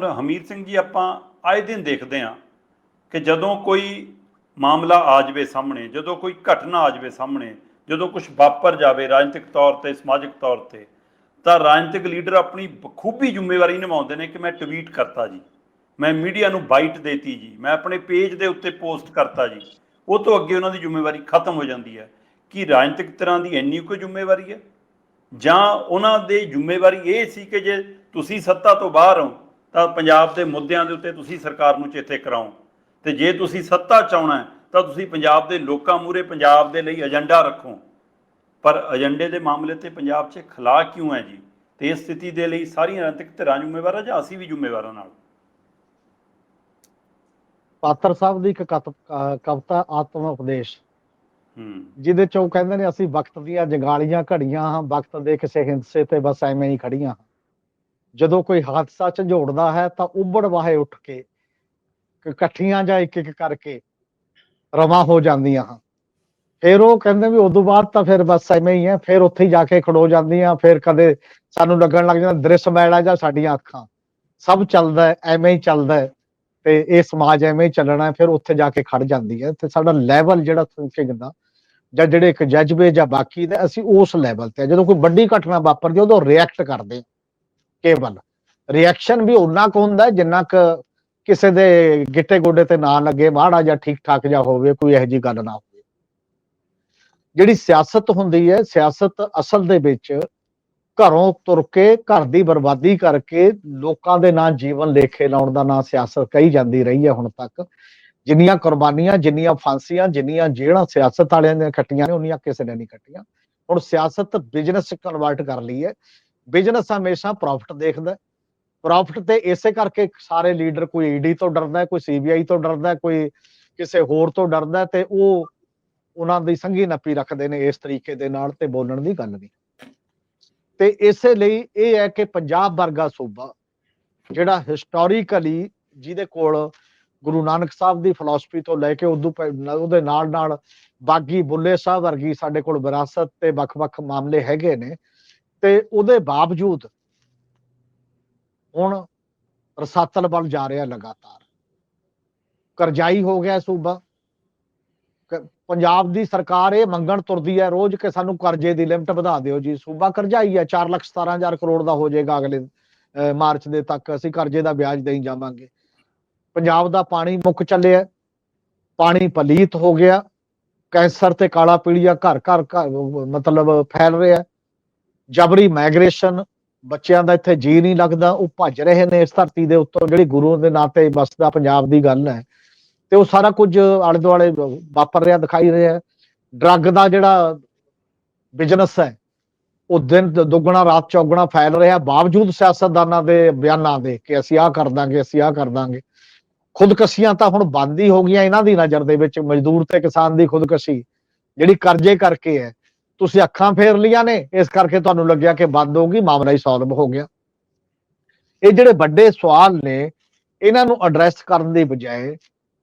ਹਮੀਰ ਸਿੰਘ ਜੀ, ਆਪਾਂ ਆਏ ਦਿਨ ਦੇਖਦੇ ਹਾਂ ਕਿ ਜਦੋਂ ਕੋਈ ਮਾਮਲਾ ਆ ਜਾਵੇ ਸਾਹਮਣੇ, ਜਦੋਂ ਕੋਈ ਘਟਨਾ ਆ ਜਾਵੇ ਸਾਹਮਣੇ, ਜਦੋਂ ਕੁਝ ਵਾਪਰ ਜਾਵੇ ਰਾਜਨੀਤਿਕ ਤੌਰ ਤੇ, ਸਮਾਜਿਕ ਤੌਰ ਤੇ, ਤਾਂ ਰਾਜਨੀਤਿਕ ਲੀਡਰ ਆਪਣੀ ਬਖੂਬੀ ਜ਼ਿੰਮੇਵਾਰੀ ਨਿਭਾਉਂਦੇ ਨੇ ਕਿ ਮੈਂ ਟਵੀਟ ਕਰਤਾ ਜੀ, ਮੈਂ ਮੀਡੀਆ ਨੂੰ ਬਾਈਟ ਦੇਤੀ ਜੀ, ਮੈਂ ਆਪਣੇ ਪੇਜ ਦੇ ਉੱਤੇ ਪੋਸਟ ਕਰਤਾ ਜੀ, ਉਹ ਤੋਂ ਅੱਗੇ ਉਹਨਾਂ ਦੀ ਜ਼ਿੰਮੇਵਾਰੀ ਖਤਮ ਹੋ ਜਾਂਦੀ ਹੈ। ਕਿ ਰਾਜਨੀਤਿਕ ਤਰ੍ਹਾਂ ਦੀ ਇੰਨੀ ਕੋਈ ਜ਼ਿੰਮੇਵਾਰੀ ਹੈ? ਜਾਂ ਉਹਨਾਂ ਦੀ ਜ਼ਿੰਮੇਵਾਰੀ ਇਹ ਸੀ ਕਿ ਜੇ ਤੁਸੀਂ ਸੱਤਾ ਤੋਂ ਬਾਹਰ ਹੋ ਤਾਂ ਪੰਜਾਬ ਦੇ ਮੁੱਦਿਆਂ ਦੇ ਉੱਤੇ ਤੁਸੀਂ ਸਰਕਾਰ ਨੂੰ ਚੇਤੇ ਕਰਾਓ। ਤੇ ਜੇ ਤੁਸੀਂ ਸੱਤਾ ਚਾਉਣਾ ਹੈ, ਤਾਂ ਤੁਸੀਂ ਪੰਜਾਬ ਦੇ ਲੋਕਾਂ ਮੂਰੇ ਪੰਜਾਬ ਦੇ ਲਈ ਏਜੰਡਾ ਰੱਖੋ। ਪਰ ਏਜੰਡੇ ਦੇ ਮਾਮਲੇ ਤੇ ਪੰਜਾਬ 'ਚ ਖਲਾ ਕਿਉਂ ਹੈ ਜੀ? ਤੇ ਇਸ ਸਥਿਤੀ ਦੇ ਲਈ ਸਾਰੀਆਂ ਰਾਜਨੀਤਿਕ ਧਿਰਾਂ ਜ਼ਿੰਮੇਵਾਰ ਆ ਜਾਂ ਅਸੀਂ ਵੀ ਜ਼ਿੰਮੇਵਾਰਾਂ ਨਾਲ? ਪਾਤਰ ਸਾਹਿਬ ਦੀ ਇੱਕ ਕਵਿਤਾ ਆਤਮ ਉਪਦੇਸ਼। ਜਿਹਦੇ ਚ ਕਹਿੰਦੇ ਨੇ ਅਸੀਂ ਵਕਤ ਦੀਆਂ ਜਗਾਲੀਆਂ ਘੜੀਆਂ ਹਾਂ ਵਕਤ ਦੇ ਕਿਸੇ ਹਿੰਸੇ ਤੇ ਬਸ ਐਵੇਂ ਹੀ ਖੜੀਆਂ ਹਾਂ। ਜਦੋਂ ਕੋਈ ਹਾਦਸਾ ਝੰਜੋੜਦਾ ਹੈ ਤਾਂ ਉੱਬੜ ਵਾਹੇ ਉੱਠ ਕੇ ਇਕੱਠੀਆਂ ਜਾਂ ਇੱਕ ਇੱਕ ਕਰਕੇ ਰਵਾ ਹੋ ਜਾਂਦੀਆਂ ਹਾਂ। ਫਿਰ ਉਹ ਕਹਿੰਦੇ ਵੀ ਉਦੋਂ ਬਾਅਦ ਤਾਂ ਫਿਰ ਬਸ ਐਵੇਂ ਹੀ ਹੈ, ਫਿਰ ਉੱਥੇ ਹੀ ਜਾ ਕੇ ਖੜੋ ਜਾਂਦੀਆਂ, ਫਿਰ ਕਦੇ ਸਾਨੂੰ ਲੱਗਣ ਲੱਗ ਜਾਂਦਾ ਦ੍ਰਿਸ਼ ਮੈਲਾ ਜਾਂ ਸਾਡੀਆਂ ਅੱਖਾਂ। ਸਭ ਚੱਲਦਾ ਐਵੇਂ ਹੀ ਚੱਲਦਾ ਤੇ ਇਹ ਸਮਾਜ ਐਵੇਂ ਹੀ ਚੱਲਣਾ ਫਿਰ ਉੱਥੇ ਜਾ ਕੇ ਖੜ ਜਾਂਦੀ ਹੈ ਤੇ ਸਾਡਾ ਲੈਵਲ ਜਿਹੜਾ ਥਿੰਕਿੰਗ ਦਾ ਜਾਂ ਜਿਹੜੇ ਇੱਕ ਜਜ਼ਬੇ ਜਾਂ ਬਾਕੀ ਦਾ ਅਸੀਂ ਉਸ ਲੈਵਲ ਤੇ ਜਦੋਂ ਕੋਈ ਵੱਡੀ ਘਟਨਾ ਵਾਪਰਦੀ ਉਦੋਂ ਰਿਐਕਟ ਕਰਦੇ ਹਾਂ। ਕੇਵਲ। ਰਿਐਕਸ਼ਨ ਵੀ ਉਨਾ ਕੁ ਹੁੰਦਾ ਜਿੰਨਾ ਕੁ ਕਿਸੇ ਦੇ ਗਿੱਟੇ ਗੋਡੇ ਤੇ ਨਾ ਲੱਗੇ, ਮਾੜਾ ਜਾਂ ਠੀਕ ਠਾਕ ਜਾਂ ਹੋਵੇ, ਕੋਈ ਇਹੋ ਜੀ ਗੱਲ ਨਾ ਹੋਵੇ। ਜਿਹੜੀ ਸਿਆਸਤ ਹੁੰਦੀ ਹੈ, ਸਿਆਸਤ ਅਸਲ ਦੇ ਵਿੱਚ ਘਰੋਂ ਤੁਰ ਕੇ, ਘਰ ਦੀ ਬਰਬਾਦੀ ਕਰਕੇ ਲੋਕਾਂ ਦੇ ਨਾਂ ਜੀਵਨ ਲੇਖੇ ਲਾਉਣ ਦਾ ਨਾਂ ਸਿਆਸਤ ਕਹੀ ਜਾਂਦੀ ਰਹੀ ਹੈ ਹੁਣ ਤੱਕ। ਜਿੰਨੀਆਂ ਕੁਰਬਾਨੀਆਂ, ਜਿੰਨੀਆਂ ਫਾਂਸੀਆਂ, ਜਿੰਨੀਆਂ ਜੇਲ੍ਹਾਂ ਸਿਆਸਤ ਵਾਲਿਆਂ ਨੇ ਕੱਟੀਆਂ ਨੇ, ਉਨੀਆਂ ਕਿਸੇ ਨੇ ਨਹੀਂ ਕੱਟੀਆਂ। ਹੁਣ ਸਿਆਸਤ ਬਿਜ਼ਨਸ ਕਨਵਰਟ ਕਰ ਲਈ ਹੈ। ਬਿਜ਼ਨਸ ਹਮੇਸ਼ਾ ਪ੍ਰੋਫਿਟ ਦੇਖਦਾ ਪ੍ਰੋਫਿਟ ਤੇ ਇਸੇ ਕਰਕੇ ਸਾਰੇ ਲੀਡਰ ਕੋਈ ਈਡੀ ਤੋਂ ਡਰਦਾ ਹੈ, ਕੋਈ ਸੀਬੀਆਈ ਤੋਂ ਡਰਦਾ ਕੋਈ ਕਿਸੇ ਹੋਰ ਤੋਂ ਡਰਦਾ ਤੇ ਉਹ ਉਹਨਾਂ ਦੀ ਸੰਗੀ ਨੱਪੀ ਰੱਖਦੇ ਨੇ ਇਸ ਤਰੀਕੇ ਦੇ ਨਾਲ ਤੇ ਬੋਲਣ ਦੀ ਗੱਲ ਨਹੀਂ। ਤੇ ਇਸੇ ਲਈ ਇਹ ਹੈ ਕਿ ਪੰਜਾਬ ਵਰਗਾ ਸੂਬਾ ਜਿਹੜਾ ਹਿਸਟੋਰੀਕਲੀ ਜਿਹਦੇ ਕੋਲ ਗੁਰੂ ਨਾਨਕ ਸਾਹਿਬ ਦੀ ਫਿਲਾਸਫੀ ਤੋਂ ਲੈ ਕੇ ਉਦੋਂ ਉਹਦੇ ਨਾਲ ਨਾਲ ਬਾਗੀ ਬੁੱਲੇ ਸਾਹਿਬ ਵਰਗੀ ਸਾਡੇ ਕੋਲ ਵਿਰਾਸਤ ਤੇ ਵੱਖ-ਵੱਖ ਮਾਮਲੇ ਹੈਗੇ ਨੇ ਤੇ ਉਹਦੇ ਬਾਵਜੂਦ ਹੁਣ ਰਸਾਤਲ ਵੱਲ ਜਾ ਰਿਹਾ ਲਗਾਤਾਰ। ਕਰਜ਼ਾਈ ਹੋ ਗਿਆ ਸੂਬਾ। ਪੰਜਾਬ ਦੀ ਸਰਕਾਰ ਇਹ ਮੰਗਣ ਤੁਰਦੀ ਹੈ ਰੋਜ਼ ਕਿ ਸਾਨੂੰ ਕਰਜ਼ੇ ਦੀ ਲਿਮਟ ਵਧਾ ਦਿਓ ਜੀ। ਸੂਬਾ ਕਰਜ਼ਾਈ ਹੈ 4 ਲੱਖ 17000 ਕਰੋੜ ਦਾ ਹੋ ਜਾਏਗਾ ਅਗਲੇ ਮਾਰਚ ਦੇ ਤੱਕ। ਅਸੀਂ ਕਰਜ਼ੇ ਦਾ ਵਿਆਜ ਦੇਈ ਜਾਵਾਂਗੇ। ਪੰਜਾਬ ਦਾ ਪਾਣੀ ਮੁੱਕ ਚੱਲਿਆ। ਪਾਣੀ ਪਲੀਤ ਹੋ ਗਿਆ। ਕੈਂਸਰ ਤੇ ਕਾਲਾ ਪੀਲੀਆ ਘਰ ਘਰ ਘਰ, ਮਤਲਬ ਫੈਲ ਰਿਹਾ। ਜਬਰੀ ਮਾਈਗ੍ਰੇਸ਼ਨ ਬੱਚਿਆਂ ਦਾ ਇੱਥੇ ਜੀ ਨਹੀਂ ਲੱਗਦਾ, ਉਹ ਭੱਜ ਰਹੇ ਨੇ ਇਸ ਧਰਤੀ ਦੇ ਉੱਤੋਂ, ਜਿਹੜੀ ਗੁਰੂ ਦੇ ਨਾਂ ਤੇ ਵਸਦਾ ਪੰਜਾਬ ਦੀ ਗੱਲ ਹੈ। ਤੇ ਉਹ ਸਾਰਾ ਕੁਝ ਆਲੇ ਦੁਆਲੇ ਵਾਪਰ ਰਿਹਾ, ਦਿਖਾਈ ਰਿਹਾ ਡਰੱਗ ਦਾ ਜਿਹੜਾ ਬਿਜ਼ਨਸ ਹੈ, ਉਹ ਦਿਨ ਦੁੱਗਣਾ, ਰਾਤ ਚੌਗਣਾ ਫੈਲ ਰਿਹਾ ਬਾਵਜੂਦ ਸਿਆਸਤਦਾਨਾਂ ਦੇ ਬਿਆਨਾਂ ਦੇ ਕਿ ਅਸੀਂ ਆਹ ਕਰ ਦਾਂਗੇ, ਅਸੀਂ ਆਹ ਕਰ ਦਾਂਗੇ। ਖੁਦਕਸ਼ੀਆਂ ਤਾਂ ਹੁਣ ਬੰਦ ਹੀ ਹੋ ਗਈਆਂ ਇਹਨਾਂ ਦੀ ਨਜ਼ਰ ਦੇ ਵਿੱਚ। ਮਜ਼ਦੂਰ ਤੇ ਕਿਸਾਨ ਦੀ ਖੁਦਕਸ਼ੀ, ਜਿਹੜੀ ਕਰਜ਼ੇ ਕਰਕੇ ਹੈ ਤੁਸੀਂ ਅੱਖਾਂ ਫੇਰ ਲੀਆਂ ਨੇ, ਇਸ ਕਰਕੇ ਤੁਹਾਨੂੰ ਲੱਗਿਆ ਕਿ ਬੰਦ ਹੋਊਗੀ ਮਾਮਲਾ ਹੀ ਸੋਲਵ ਹੋ ਗਿਆ। ਇਹ ਜਿਹੜੇ ਵੱਡੇ ਸਵਾਲ ਨੇ, ਇਹਨਾਂ ਨੂੰ ਐਡਰੈਸ ਕਰਨ ਦੀ ਬਜਾਏ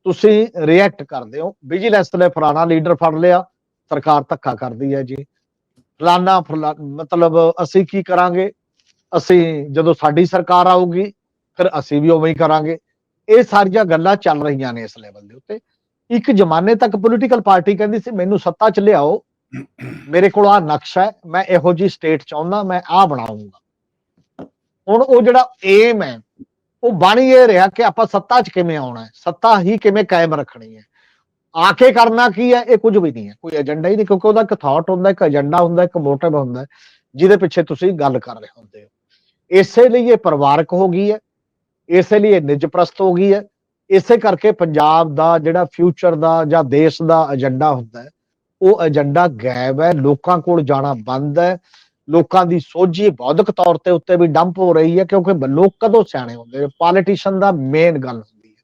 ਤੁਸੀਂ ਰਿਐਕਟ ਕਰਦੇ ਹੋ। ਵਿਜੀਲੈਂਸ ਨੇ ਫਲਾਣਾ ਲੀਡਰ ਫੜ ਲਿਆ, ਸਰਕਾਰ ਧੱਕਾ ਕਰਦੀ ਹੈ ਜੀ। ਫਲਾਣਾ ਫਲਾ- ਮਤਲਬ ਅਸੀਂ ਕੀ ਕਰਾਂਗੇ? ਅਸੀਂ ਜਦੋਂ ਸਾਡੀ ਸਰਕਾਰ ਆਊਗੀ, ਫਿਰ ਅਸੀਂ ਵੀ ਉਵੇਂ ਹੀ ਕਰਾਂਗੇ। ਇਹ ਸਾਰੀਆਂ ਗੱਲਾਂ ਚੱਲ ਰਹੀਆਂ ਨੇ ਇਸ ਲੈਵਲ ਦੇ ਉੱਤੇ। ਇੱਕ ਜ਼ਮਾਨੇ ਤੱਕ ਪੋਲੀਟੀਕਲ ਪਾਰਟੀ ਕਹਿੰਦੀ ਸੀ, ਮੈਨੂੰ ਸੱਤਾ 'ਚ ਲਿਆਓ। ਮੇਰੇ ਕੋਲ ਆ ਨਕਸ਼ਾ ਹੈ, ਮੈਂ ਇਹੋ ਜੀ ਸਟੇਟ ਚਾਹੁੰਦਾ, ਮੈਂ ਆ ਬਣਾਉਂਗਾ। ਹੁਣ ਉਹ ਜਿਹੜਾ ਏਮ ਹੈ, ਉਹ ਬਣ ਹੀ ਇਹ ਰਿਹਾ ਕਿ ਆਪਾਂ ਸੱਤਾ 'ਚ ਕਿਵੇਂ ਆਉਣਾ ਹੈ, ਸੱਤਾ ਹੀ ਕਿਵੇਂ ਕਾਇਮ ਰੱਖਣੀ ਹੈ। ਆ ਕੇ ਕਰਨਾ ਕੀ ਹੈ, ਇਹ ਕੁਝ ਵੀ ਨਹੀਂ ਹੈ, ਕੋਈ ਏਜੰਡਾ ਹੀ ਨਹੀਂ, ਕਿਉਂਕਿ ਉਹਦਾ ਇੱਕ ਥਾਟ ਹੁੰਦਾ, ਇੱਕ ਏਜੰਡਾ ਹੁੰਦਾ, ਇੱਕ ਮੋਟਿਵ ਹੁੰਦਾ ਜਿਹਦੇ ਪਿੱਛੇ ਤੁਸੀਂ ਗੱਲ ਕਰ ਰਹੇ ਹੁੰਦੇ ਹੋ। ਇਸੇ ਲਈ ਇਹ ਪਰਿਵਾਰਕ ਹੋ ਗਈ ਹੈ, ਇਸੇ ਲਈ ਇਹ ਨਿਜਪ੍ਰਸਤ ਹੋ ਗਈ ਹੈ, ਇਸੇ ਕਰਕੇ ਪੰਜਾਬ ਦਾ ਜਿਹੜਾ ਫਿਊਚਰ ਦਾ ਜਾਂ ਦੇਸ਼ ਦਾ ਏਜੰਡਾ ਹੁੰਦਾ ਹੈ ਉਹ ਏਜੰਡਾ ਗਾਇਬ ਹੈ, ਲੋਕਾਂ ਕੋਲ ਜਾਣਾ ਬੰਦ ਹੈ, ਲੋਕਾਂ ਦੀ ਸੋਝੀ ਬੌਧਿਕ ਤੌਰ ਤੇ ਉੱਤੇ ਵੀ ਡੰਪ ਹੋ ਰਹੀ ਹੈ ਕਿਉਂਕਿ ਲੋਕ ਕਦੋਂ ਸਿਆਣੇ ਹੁੰਦੇ ਨੇ? ਪੋਲੀਟੀਸ਼ੀਅਨ ਦਾ ਮੇਨ ਗੱਲ ਹੁੰਦੀ ਹੈ।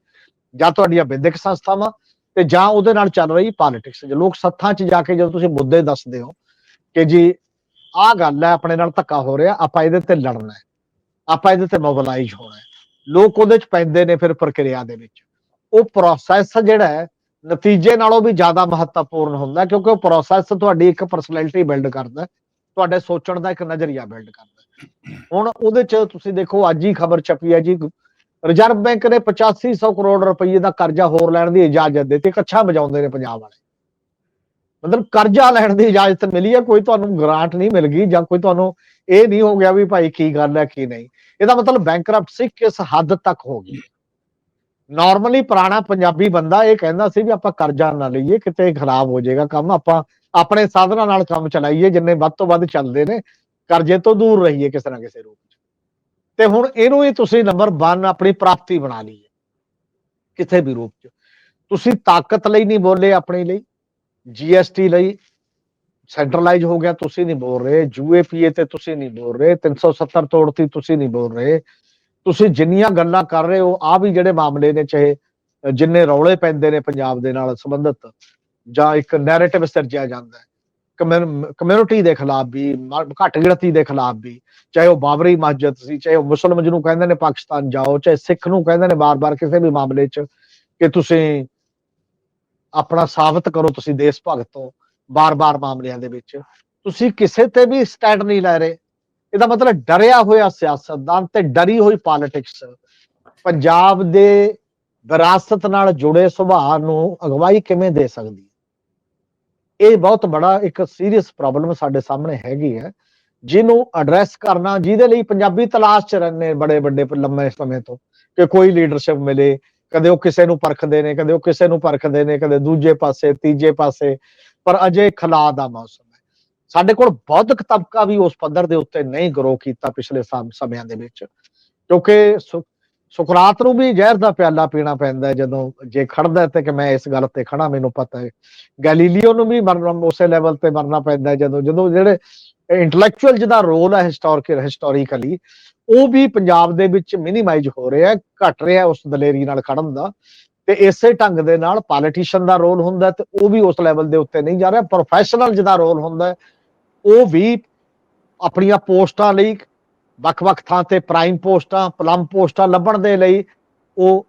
ਜਾਂ ਤੁਹਾਡੀਆਂ ਵਿਦਿਅਕ ਸੰਸਥਾਵਾਂ ਤੇ ਜਾਂ ਉਹਦੇ ਨਾਲ ਚੱਲ ਰਹੀ ਪੋਲਿਟਿਕਸ ਜੇ ਲੋਕ ਸੱਥਾਂ 'ਚ ਜਾ ਕੇ ਜਦੋਂ ਤੁਸੀਂ ਮੁੱਦੇ ਦੱਸਦੇ ਹੋ ਕਿ ਜੀ ਆਹ ਗੱਲ ਹੈ, ਆਪਣੇ ਨਾਲ ਧੱਕਾ ਹੋ ਰਿਹਾ, ਆਪਾਂ ਇਹਦੇ ਤੇ ਲੜਨਾ ਹੈ, ਆਪਾਂ ਇਹਦੇ ਤੇ ਮੋਬਿਲਾਈਜ਼ ਹੋਣਾ ਹੈ। ਲੋਕ ਉਹਦੇ 'ਚ ਪੈਂਦੇ ਨੇ ਫਿਰ ਪ੍ਰਕਿਰਿਆ ਦੇ ਵਿੱਚ। ਉਹ ਪ੍ਰੋਸੈਸ ਜਿਹੜਾ ਹੈ ਨਤੀਜੇ ਨਾਲੋਂ ਵੀ ਜ਼ਿਆਦਾ ਮਹੱਤਵਪੂਰਨ ਹੁੰਦਾ ਕਿਉਂਕਿ ਉਹ ਪ੍ਰੋਸੈਸ ਤੁਹਾਡੀ ਇੱਕ ਪਰਸਨੈਲਿਟੀ ਬਿਲਡ ਕਰਦਾ, ਤੁਹਾਡੇ ਸੋਚਣ ਦਾ ਇੱਕ ਨਜ਼ਰੀਆ ਬਿਲਡ ਕਰਦਾ। ਹੁਣ ਉਹਦੇ 'ਚ ਤੁਸੀਂ ਦੇਖੋ, ਅੱਜ ਹੀ ਖਬਰ ਛਪੀ ਹੈ ਜੀ, ਰਿਜ਼ਰਵ ਬੈਂਕ ਨੇ 8500 ਕਰੋੜ ਰੁਪਏ ਦਾ ਕਰਜ਼ਾ ਹੋਰ ਲੈਣ ਦੀ ਇਜਾਜ਼ਤ ਦਿੱਤੀ ਕੱਛਾ ਵਜਾਉਂਦੇ ਨੇ ਪੰਜਾਬ ਵਾਲੇ। ਮਤਲਬ ਕਰਜ਼ਾ ਲੈਣ ਦੀ ਇਜਾਜ਼ਤ ਮਿਲੀ ਹੈ, ਕੋਈ ਤੁਹਾਨੂੰ ਗ੍ਰਾਂਟ ਨਹੀਂ ਮਿਲ ਗਈ ਜਾਂ ਕੋਈ ਤੁਹਾਨੂੰ ਇਹ ਨਹੀਂ ਹੋ ਗਿਆ ਵੀ ਭਾਈ ਕੀ ਗੱਲ ਹੈ, ਕੀ ਨਹੀਂ। ਇਹਦਾ ਮਤਲਬ ਬੈਂਕਰਪਟਸੀ ਕਿਸ ਹੱਦ ਤੱਕ ਹੋ ਗਈ। ਨਾਰਮਲੀ ਪੁਰਾਣਾ ਪੰਜਾਬੀ ਬੰਦਾ ਇਹ ਕਹਿੰਦਾ ਸੀ ਵੀ ਆਪਾਂ ਕਰਜ਼ਾ ਨਾ ਲਈਏ, ਕਿਤੇ ਖਰਾਬ ਹੋ ਜਾਏਗਾ ਕੰਮ, ਆਪਾਂ ਆਪਣੇ ਸਾਧਨਾਂ ਨਾਲ ਕੰਮ ਚਲਾਈਏ, ਜਿੰਨੇ ਵੱਧ ਤੋਂ ਵੱਧ ਚੱਲਦੇ ਨੇ, ਕਰਜ਼ੇ ਤੋਂ ਦੂਰ ਰਹੀਏ ਕਿਸੇ ਨਾ ਕਿਸੇ ਰੂਪ ਚ। ਤੇ ਹੁਣ ਇਹਨੂੰ ਹੀ ਤੁਸੀਂ ਨੰਬਰ 1 ਆਪਣੀ ਪ੍ਰਾਪਤੀ ਬਣਾ ਲਈ ਕਿਸੇ ਵੀ ਰੂਪ ਚ। ਤੁਸੀਂ ਤਾਕਤ ਲਈ ਨਹੀਂ ਬੋਲੇ ਆਪਣੀ ਲਈ ਜੀਐਸਟੀ ਲਈ ਸੈਂਟਰਲਾਈਜ਼ ਹੋ ਗਿਆ, ਤੁਸੀਂ ਨਹੀਂ ਬੋਲ ਰਹੇ ਯੂਏਪੀਏ ਤੇ ਤੁਸੀਂ ਨਹੀਂ ਬੋਲ ਰਹੇ 370 ਤੋੜਤੀ, ਤੁਸੀਂ ਨਹੀਂ ਬੋਲ ਰਹੇ। ਤੁਸੀਂ ਜਿੰਨੀਆਂ ਗੱਲਾਂ ਕਰ ਰਹੇ ਹੋ ਆ ਵੀ ਜਿਹੜੇ ਮਾਮਲੇ ਨੇ, ਚਾਹੇ ਜਿੰਨੇ ਰੌਲੇ ਪੈਂਦੇ ਨੇ ਪੰਜਾਬ ਦੇ ਨਾਲ ਸੰਬੰਧਿਤ, ਜਾਂ ਇੱਕ ਨੈਰੇਟਿਵ ਸਿਰਜਿਆ ਜਾਂਦਾ ਹੈ। ਕਮਿਊਨਿਟੀ ਦੇ ਖਿਲਾਫ ਵੀ ਘੱਟ ਗਿਣਤੀ ਦੇ ਖਿਲਾਫ ਵੀ, ਚਾਹੇ ਉਹ ਬਾਬਰੀ ਮਸਜਿਦ ਸੀ, ਚਾਹੇ ਉਹ ਮੁਸਲਮਾਨ ਜਿਹਨੂੰ ਕਹਿੰਦੇ ਨੇ ਪਾਕਿਸਤਾਨ ਜਾਓ, ਚਾਹੇ ਸਿੱਖ ਨੂੰ ਕਹਿੰਦੇ ਨੇ ਬਾਰ-ਬਾਰ ਕਿਸੇ ਵੀ ਮਾਮਲੇ 'ਚ ਕਿ ਤੁਸੀਂ ਆਪਣਾ ਸਾਬਤ ਕਰੋ, ਤੁਸੀਂ ਦੇਸ਼ ਭਗਤ ਹੋ, ਬਾਰ-ਬਾਰ ਮਾਮਲਿਆਂ ਦੇ ਵਿੱਚ। ਤੁਸੀਂ ਕਿਸੇ ਤੇ ਵੀ ਸਟੈਂਡ ਨਹੀਂ ਲੈ ਰਹੇ। ਇਹਦਾ ਮਤਲਬ ਡਰਿਆ ਹੋਇਆ ਸਿਆਸਤਦਾਨ ਤੇ ਡਰੀ ਹੋਈ ਪੋਲਿਟਿਕਸ ਪੰਜਾਬ ਦੇ ਵਿਰਾਸਤ ਨਾਲ ਜੁੜੇ ਸੁਭਾਅ ਨੂੰ ਅਗਵਾਈ ਕਿਵੇਂ ਦੇ ਸਕਦੀ ਇਹ ਬਹੁਤ ਬੜਾ ਇੱਕ ਸੀਰੀਅਸ ਪ੍ਰੋਬਲਮ ਸਾਡੇ ਸਾਹਮਣੇ ਹੈਗੀ ਹੈ। ਜਿਹਨੂੰ ਐਡਰੈਸ ਕਰਨਾ, ਜਿਹਦੇ ਲਈ ਪੰਜਾਬੀ ਤਲਾਸ਼ ਚ ਰਹਿੰਦੇ ਬੜੇ ਵੱਡੇ ਲੰਮੇ ਸਮੇਂ ਤੋਂ, ਕਿ ਕੋਈ ਲੀਡਰਸ਼ਿਪ ਮਿਲੇ, ਕਦੇ ਉਹ ਕਿਸੇ ਨੂੰ ਪਰਖਦੇ ਨੇ, ਕਦੇ ਉਹ ਕਿਸੇ ਨੂੰ ਪਰਖਦੇ ਨੇ, ਕਦੇ ਦੂਜੇ ਪਾਸੇ, ਤੀਜੇ ਪਾਸੇ, ਪਰ ਅਜੇ ਖਲਾ ਦਾ ਮੌਸਮ। ਸਾਡੇ ਕੋਲ ਬੌਧਿਕ ਤਬਕਾ ਵੀ ਉਸ ਪੱਧਰ ਦੇ ਉੱਤੇ ਨਹੀਂ ਗਰੋ ਕੀਤਾ ਪਿਛਲੇ ਸਮ- ਸਮਿਆਂ ਦੇ ਵਿੱਚ। ਕਿਉਂਕਿ ਸੁ- ਸੁਕਰਾਤ ਨੂੰ ਵੀ ਜ਼ਹਿਰ ਦਾ ਪਿਆਲਾ ਪੀਣਾ ਪੈਂਦਾ ਜਦੋਂ ਜੇ ਖੜਦਾ ਤੇ ਕਿ ਮੈਂ ਇਸ ਗੱਲ ਤੇ ਖੜਾ ਮੈਨੂੰ ਪਤਾ ਹੈ। ਗੈਲੀਲੀਓ ਨੂੰ ਵੀ ਮਰਨਾ, ਉਸੇ ਲੈਵਲ ਤੇ ਮਰਨਾ ਪੈਂਦਾ ਜਦੋਂ ਜਦੋਂ ਜਿਹੜੇ ਇੰਟੈਲੈਕਚੁਅਲ ਜਿਹਦਾ ਰੋਲ ਹੈ ਹਿਸਟੋਰੀਕਲ ਹਿਸਟੋਰੀਕਲੀ ਉਹ ਵੀ ਪੰਜਾਬ ਦੇ ਵਿੱਚ ਮਿਨੀਮਾਈਜ਼ ਹੋ ਰਿਹਾ ਹੈ, ਘਟ ਰਿਹਾ ਉਸ ਦਲੇਰੀ ਨਾਲ ਖੜਨ ਦਾ। ਤੇ ਇਸੇ ਢੰਗ ਦੇ ਨਾਲ ਪੋਲੀਟੀਸ਼ੀਅਨ ਦਾ ਰੋਲ ਹੁੰਦਾ ਤੇ ਉਹ ਵੀ ਉਸ ਲੈਵਲ ਦੇ ਉੱਤੇ ਨਹੀਂ ਜਾ ਰਿਹਾ। ਪ੍ਰੋਫੈਸ਼ਨਲ ਜਿਹਦਾ ਰੋਲ ਹੁੰਦਾ ਉਹ ਵੀ ਆਪਣੀਆਂ ਪੋਸਟਾਂ ਲਈ ਵੱਖ-ਵੱਖ ਥਾਂ ਤੇ ਪ੍ਰਾਈਮ ਪੋਸਟਾਂ ਪਲਮ ਪੋਸਟਾਂ ਲੱਭਣ ਦੇ ਲਈ ਉਹ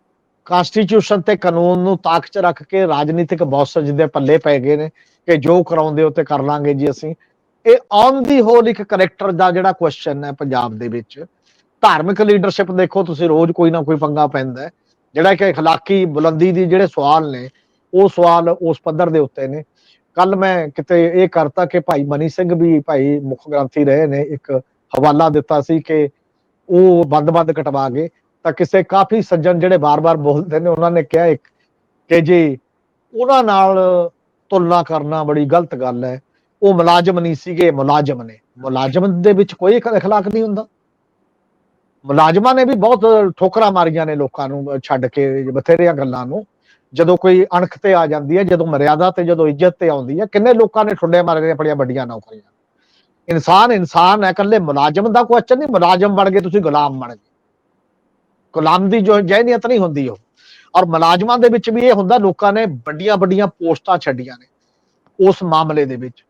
ਕਨਸਟੀਟਿਊਸ਼ਨ ਤੇ ਕਾਨੂੰਨ ਨੂੰ ਤਾਕ 'ਚ ਰੱਖ ਕੇ ਰਾਜਨੀਤਿਕ ਬੌਸਜ ਦੇ ਪੱਲੇ ਪੈ ਗਏ ਨੇ ਕਿ ਜੋ ਕਰਾਉਂਦੇ ਹੋ ਤੇ ਕਰ ਲਾਂਗੇ ਜੀ ਅਸੀਂ ਇਹ ਔਨ ਦੀ ਹੋਲ ਇੱਕ ਕਰੈਕਟਰ ਦਾ ਜਿਹੜਾ ਕੁਐਸਚਨ ਹੈ ਪੰਜਾਬ ਦੇ ਵਿੱਚ ਧਾਰਮਿਕ ਲੀਡਰਸ਼ਿਪ ਦੇਖੋ ਤੁਸੀਂ ਰੋਜ਼ ਕੋਈ ਨਾ ਕੋਈ ਪੰਗਾ ਪੈਂਦਾ ਹੈ ਜਿਹੜਾ ਕਿ اخلاقی ਬੁਲੰਦੀ ਦੀ ਜਿਹੜੇ ਸਵਾਲ ਨੇ ਉਹ ਸਵਾਲ ਉਸ ਪੱਧਰ ਦੇ ਉੱਤੇ ਨੇ ਕੱਲ ਮੈਂ ਕਿਤੇ ਇਹ ਕਰਤਾ ਕਿ ਭਾਈ ਮਨੀ ਸਿੰਘ ਵੀ ਭਾਈ ਮੁੱਖ ਗ੍ਰੰਥੀ ਰਹੇ ਨੇ ਇੱਕ ਹਵਾਲਾ ਦਿੱਤਾ ਸੀ ਕਿ ਉਹ ਬੰਦ-ਬੰਦ ਕਟਵਾ ਗਏ ਤਾਂ ਕਿਸੇ ਕਾਫੀ ਸੱਜਣ ਜਿਹੜੇ ਬਾਰ-ਬਾਰ ਬੋਲਦੇ ਨੇ ਉਹਨਾਂ ਨੇ ਕਿਹਾ ਇੱਕ ਕਿ ਜੀ ਉਹਨਾਂ ਨਾਲ ਤੁਲਨਾ ਕਰਨਾ ਬੜੀ ਗਲਤ ਗੱਲ ਹੈ ਉਹ ਮੁਲਾਜ਼ਮ ਨਹੀਂ ਸੀਗੇ ਮੁਲਾਜ਼ਮ ਨੇ ਮੁਲਾਜ਼ਮ ਦੇ ਵਿੱਚ ਕੋਈ اخلاق ਨਹੀਂ ਹੁੰਦਾ ਮੁਲਾਜ਼ਮਾਂ ਨੇ ਵੀ ਬਹੁਤ ਠੋਕਰਾਂ ਮਾਰੀਆਂ ਨੇ ਲੋਕਾਂ ਨੂੰ ਛੱਡ ਕੇ ਬਥੇਰੀਆਂ ਗੱਲਾਂ ਨੂੰ ਜਦੋਂ ਕੋਈ ਅਣਖ ਤੇ ਆ ਜਾਂਦੀ ਹੈ, ਜਦੋਂ ਮਰਿਆਦਾ ਤੇ, ਜਦੋਂ ਇੱਜ਼ਤ ਤੇ ਆਉਂਦੀ ਹੈ, ਕਿੰਨੇ ਲੋਕਾਂ ਨੇ ਠੁੱਡੇ ਮਾਰੇ ਨੇ ਆਪਣੀਆਂ ਵੱਡੀਆਂ ਨੌਕਰੀਆਂ। ਇਨਸਾਨ ਇਨਸਾਨ ਹੈ, ਇਕੱਲੇ ਮੁਲਾਜ਼ਮ ਦਾ ਕੁਐਸਚਨ ਨਹੀਂ, ਮੁਲਾਜ਼ਮ ਬਣ ਗਏ ਤੁਸੀਂ ਗੁਲਾਮ ਬਣ ਗਏ। ਗੁਲਾਮ ਦੀ ਜੋ ਜਹਿਨੀਅਤ ਨਹੀਂ ਹੁੰਦੀ ਉਹ। ਔਰ ਮੁਲਾਜ਼ਮਾਂ ਦੇ ਵਿੱਚ ਵੀ ਇਹ ਹੁੰਦਾ, ਲੋਕਾਂ ਨੇ ਵੱਡੀਆਂ ਵੱਡੀਆਂ ਪੋਸਟਾਂ ਛੱਡੀਆਂ ਨੇ ਉਸ ਮਾਮਲੇ ਦੇ ਵਿੱਚ।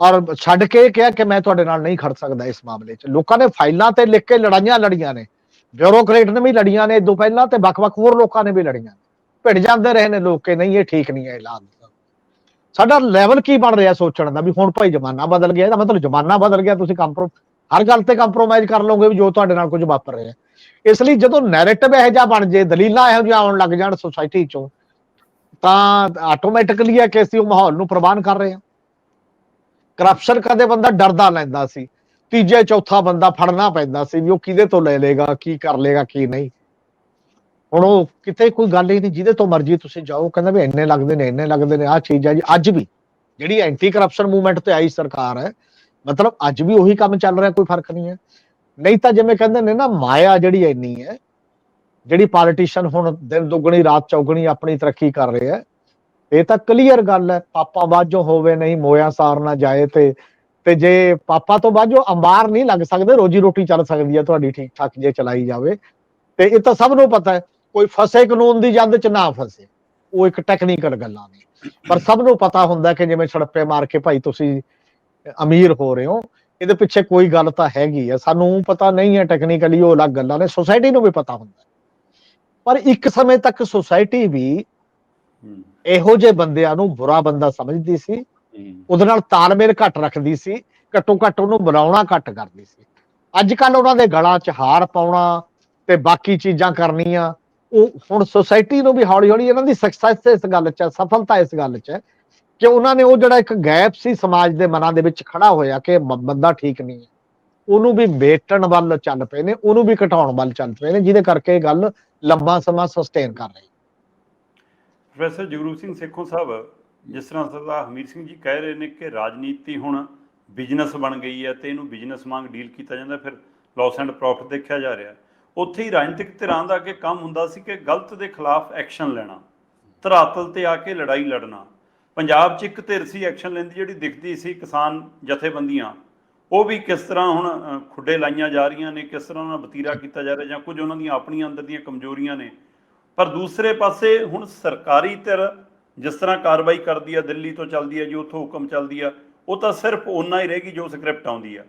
ਔਰ ਛੱਡ ਕੇ ਕਿਹਾ ਕਿ ਮੈਂ ਤੁਹਾਡੇ ਨਾਲ ਨਹੀਂ ਖੜ ਸਕਦਾ ਇਸ ਮਾਮਲੇ 'ਚ। ਲੋਕਾਂ ਨੇ ਫਾਈਲਾਂ ਤੇ ਲਿਖ ਕੇ ਲੜਾਈਆਂ ਲੜੀਆਂ ਨੇ। ਬਿਊਰੋਕਰੇਟ ਨੇ ਵੀ ਲੜੀਆਂ ਨੇ ਇਦੋਂ ਪਹਿਲਾਂ ਤੇ ਵੱਖ-ਵੱਖ ਹੋਰ ਲੋਕਾਂ ਨੇ ਵੀ ਲੜੀਆਂ ਨੇ। ਭਿੜ ਜਾਂਦੇ ਰਹੇ ਨੇ ਲੋਕ ਕਿ ਨਹੀਂ, ਇਹ ਠੀਕ ਨਹੀਂ ਹੈ ਇਲਾਜ ਸਾਡਾ ਲੈਵਲ ਕੀ ਬਣ ਰਿਹਾ ਸੋਚਣ ਦਾ ਵੀ ਹੁਣ ਭਾਈ ਜ਼ਮਾਨਾ ਬਦਲ ਗਿਆ, ਇਹਦਾ ਮਤਲਬ ਜ਼ਮਾਨਾ ਬਦਲ ਗਿਆ, ਤੁਸੀਂ ਕੰਪਰੋ ਹਰ ਗੱਲ ਤੇ ਕੰਪਰੋਮਾਈਜ਼ ਕਰ ਲਓਗੇ ਵੀ ਜੋ ਤੁਹਾਡੇ ਨਾਲ ਕੁਝ ਵਾਪਰ ਰਿਹਾ। ਇਸ ਲਈ ਜਦੋਂ ਨੈਰੇਟਿਵ ਇਹੋ ਜਿਹਾ ਬਣ ਜੇ, ਦਲੀਲਾਂ ਇਹੋ ਜਿਹਾ ਆਉਣ ਲੱਗ ਜਾਣ ਸੋਸਾਇਟੀ ਚੋਂ, ਤਾਂ ਆਟੋਮੈਟਿਕਲੀ ਆ ਕਿ ਅਸੀਂ ਉਹ ਮਾਹੌਲ ਨੂੰ ਪ੍ਰਵਾਨ ਕਰ ਰਹੇ। ਹਾਂ ਕਰਪਸ਼ਨ ਕਦੇ ਬੰਦਾ ਡਰਦਾ ਲੈਂਦਾ ਸੀ, ਤੀਜੇ, ਚੌਥਾ ਬੰਦਾ ਫੜਨਾ ਪੈਂਦਾ ਸੀ ਵੀ ਉਹ ਕਿਹਦੇ ਤੋਂ ਲੈ ਲੇਗਾ ਕੀ ਕਰ ਲੇਗਾ ਕੀ ਨਹੀਂ। ਹੁਣ ਉਹ ਕਿਤੇ ਕੋਈ ਗੱਲ ਹੀ ਨਹੀਂ, ਜਿਹਦੇ ਤੋਂ ਮਰਜ਼ੀ ਤੁਸੀਂ ਜਾਓ। ਕਹਿੰਦਾ ਵੀ ਇੰਨੇ ਲੱਗਦੇ ਨੇ, ਇੰਨੇ ਲੱਗਦੇ ਨੇ, ਆਹ ਚੀਜ਼ ਹੈ ਜੀ। ਅੱਜ ਵੀ ਜਿਹੜੀ ਐਂਟੀ ਕਰਪਸ਼ਨ ਮੂਵਮੈਂਟ ਤੇ ਆਈ ਸਰਕਾਰ ਹੈ, ਮਤਲਬ ਅੱਜ ਵੀ ਉਹੀ ਕੰਮ ਚੱਲ ਰਿਹਾ, ਕੋਈ ਫ਼ਰਕ ਨਹੀਂ ਹੈ। ਨਹੀਂ ਤਾਂ ਜਿਵੇਂ ਕਹਿੰਦੇ ਨੇ ਨਾ, ਮਾਇਆ ਜਿਹੜੀ ਇੰਨੀ ਹੈ, ਜਿਹੜੀ ਪੋਲੀਟੀਸ਼ੀਅਨ ਹੁਣ ਦਿਨ ਦੁੱਗਣੀ, ਰਾਤ ਚੌਗਣੀ ਆਪਣੀ ਤਰੱਕੀ ਕਰ ਰਹੇ ਹੈ, ਇਹ ਤਾਂ ਕਲੀਅਰ ਗੱਲ ਹੈ। ਪਾਪਾ ਬਾਝੋਂ ਹੋਵੇ ਨਹੀਂ, ਮੋਇਆ ਸਾਰ ਨਾ ਜਾਏ ਤੇ ਤੇ ਜੇ ਪਾਪਾ ਤੋਂ ਬਾਝੋਂ ਅੰਬਾਰ ਨਹੀਂ ਲੱਗ ਸਕਦੇ, ਰੋਜੀ ਰੋਟੀ ਚੱਲ ਸਕਦੀ ਹੈ, ਤੁਹਾਡੀ ਠੀਕ ਠਾਕ ਜੇ ਚਲਾਈ ਜਾਵੇ। ਤੇ ਇਹ ਤਾਂ ਸਭ ਨੂੰ ਪਤਾ ਹੈ। ਕੋਈ ਫਸੇ ਕਾਨੂੰਨ ਦੀ ਜੰਦ ਚ ਨਾ ਫਸੇ। ਉਹ ਇੱਕ ਟੈਕਨੀਕਲ ਗੱਲਾਂ ਨੇ। ਪਰ ਸਭ ਨੂੰ ਪਤਾ ਹੁੰਦਾ ਕਿ ਜਿਵੇਂ ਛੜੱਪੇ ਮਾਰ ਕੇ ਭਾਈ ਤੁਸੀਂ ਅਮੀਰ ਹੋ ਰਹੇ ਹੋ ਇਹਦੇ ਪਿੱਛੇ ਕੋਈ ਗੱਲ ਤਾਂ ਹੈਗੀ ਹੈ ਸਾਨੂੰ ਪਤਾ ਨਹੀਂ ਹੈ ਟੈਕਨੀਕਲੀ ਉਹ ਅਲੱਗ ਗੱਲਾਂ ਨੇ ਸੋਸਾਇਟੀ ਨੂੰ ਵੀ ਪਤਾ ਹੁੰਦਾ। ਪਰ ਇੱਕ ਸਮੇਂ ਤੱਕ ਸੋਸਾਇਟੀ ਵੀ ਇਹੋ ਜਿਹੇ ਬੰਦਿਆਂ ਨੂੰ ਬੁਰਾ ਬੰਦਾ ਸਮਝਦੀ ਸੀ। ਉਹਦੇ ਨਾਲ ਤਾਲਮੇਲ ਘੱਟ ਰੱਖਦੀ ਸੀ। ਘੱਟੋ ਘੱਟ ਉਹਨੂੰ ਬੁਲਾਉਣਾ ਘੱਟ ਕਰਦੀ ਸੀ। ਅੱਜ ਕੱਲ ਉਹਨਾਂ ਦੇ ਗਲਾਂ 'ਚ ਹਾਰ ਪਾਉਣਾ ਤੇ ਬਾਕੀ ਚੀਜ਼ਾਂ ਕਰਨੀਆਂ। ਉਹ ਹੁਣ ਸੋਸਾਇਟੀ ਨੂੰ ਵੀ ਹੌਲੀ ਹੌਲੀ ਇਹਨਾਂ ਦੀ ਸਕਸੈਸ ਇਸ ਗੱਲ 'ਚ ਹੈ, ਸਫਲਤਾ ਇਸ ਗੱਲ 'ਚ ਹੈ ਕਿ ਉਹਨਾਂ ਨੇ ਉਹ ਜਿਹੜਾ ਇੱਕ ਗੈਪ ਸੀ ਸਮਾਜ ਦੇ ਮਨਾਂ ਦੇ ਵਿੱਚ ਖੜਾ ਹੋਇਆ ਕਿ ਬੰਦਾ ਠੀਕ ਨਹੀਂ ਹੈ। ਉਹਨੂੰ ਵੀ ਮੇਟਣ ਵੱਲ ਚੱਲ ਪਏ ਨੇ, ਉਹਨੂੰ ਵੀ ਘਟਾਉਣ ਵੱਲ ਚੱਲ ਪਏ ਨੇ, ਜਿਹਦੇ ਕਰਕੇ ਇਹ ਗੱਲ ਲੰਬਾ ਸਮਾਂ ਸਸਟੇਨ ਕਰ ਰਹੀ ਪ੍ਰੋਫੈਸਰ ਜਗਰੂਪ ਸਿੰਘ ਸੇਖੋਂ ਸਾਹਿਬ, ਜਿਸ ਤਰ੍ਹਾਂ ਸਰਦਾਰ ਹਮੀਰ ਸਿੰਘ ਜੀ ਕਹਿ ਰਹੇ ਨੇ ਕਿ ਰਾਜਨੀਤੀ ਹੁਣ ਬਿਜ਼ਨਸ ਬਣ ਗਈ ਹੈ ਤੇ ਇਹਨੂੰ ਬਿਜ਼ਨਸ ਵਾਂਗ ਡੀਲ ਕੀਤਾ ਜਾਂਦਾ, ਫਿਰ ਲਾਸ ਐਂਡ ਪ੍ਰੋਫਿਟ ਦੇਖਿਆ ਜਾ ਰਿਹਾ। ਉੱਥੇ ਹੀ ਰਾਜਨੀਤਿਕ ਧਿਰਾਂ ਦਾ ਅੱਗੇ ਕੰਮ ਹੁੰਦਾ ਸੀ ਕਿ ਗਲਤ ਦੇ ਖਿਲਾਫ ਐਕਸ਼ਨ ਲੈਣਾ, ਧਰਾਤਲ ਤੇ ਆ ਕੇ ਲੜਾਈ ਲੜਨਾ। ਪੰਜਾਬ 'ਚ ਇੱਕ ਧਿਰ ਸੀ ਐਕਸ਼ਨ ਲੈਂਦੀ ਜਿਹੜੀ ਦਿਖਦੀ ਸੀ ਕਿਸਾਨ ਜਥੇਬੰਦੀਆਂ। ਉਹ ਵੀ ਕਿਸ ਤਰ੍ਹਾਂ ਹੁਣ ਖੁੱਡੇ ਲਾਈਆਂ ਜਾ ਰਹੀਆਂ ਨੇ, ਕਿਸ ਤਰ੍ਹਾਂ ਉਹਨਾਂ ਦਾ ਵਤੀਰਾ ਕੀਤਾ ਜਾ ਰਿਹਾ ਜਾਂ ਕੁਝ ਉਹਨਾਂ ਦੀਆਂ ਆਪਣੀਆਂ ਅੰਦਰ ਦੀਆਂ ਕਮਜ਼ੋਰੀਆਂ ਨੇ। ਪਰ ਦੂਸਰੇ ਪਾਸੇ ਹੁਣ ਸਰਕਾਰੀ ਧਿਰ ਜਿਸ ਤਰ੍ਹਾਂ ਕਾਰਵਾਈ ਕਰਦੀ ਆ, ਦਿੱਲੀ ਤੋਂ ਚੱਲਦੀ ਆ, ਜੋ ਉੱਥੋਂ ਹੁਕਮ ਚੱਲਦੀ ਆ, ਉਹ ਤਾਂ ਸਿਰਫ ਓਨਾ ਹੀ ਰਹੇਗੀ ਜੋ ਸਕ੍ਰਿਪਟ ਆਉਂਦੀ ਆ।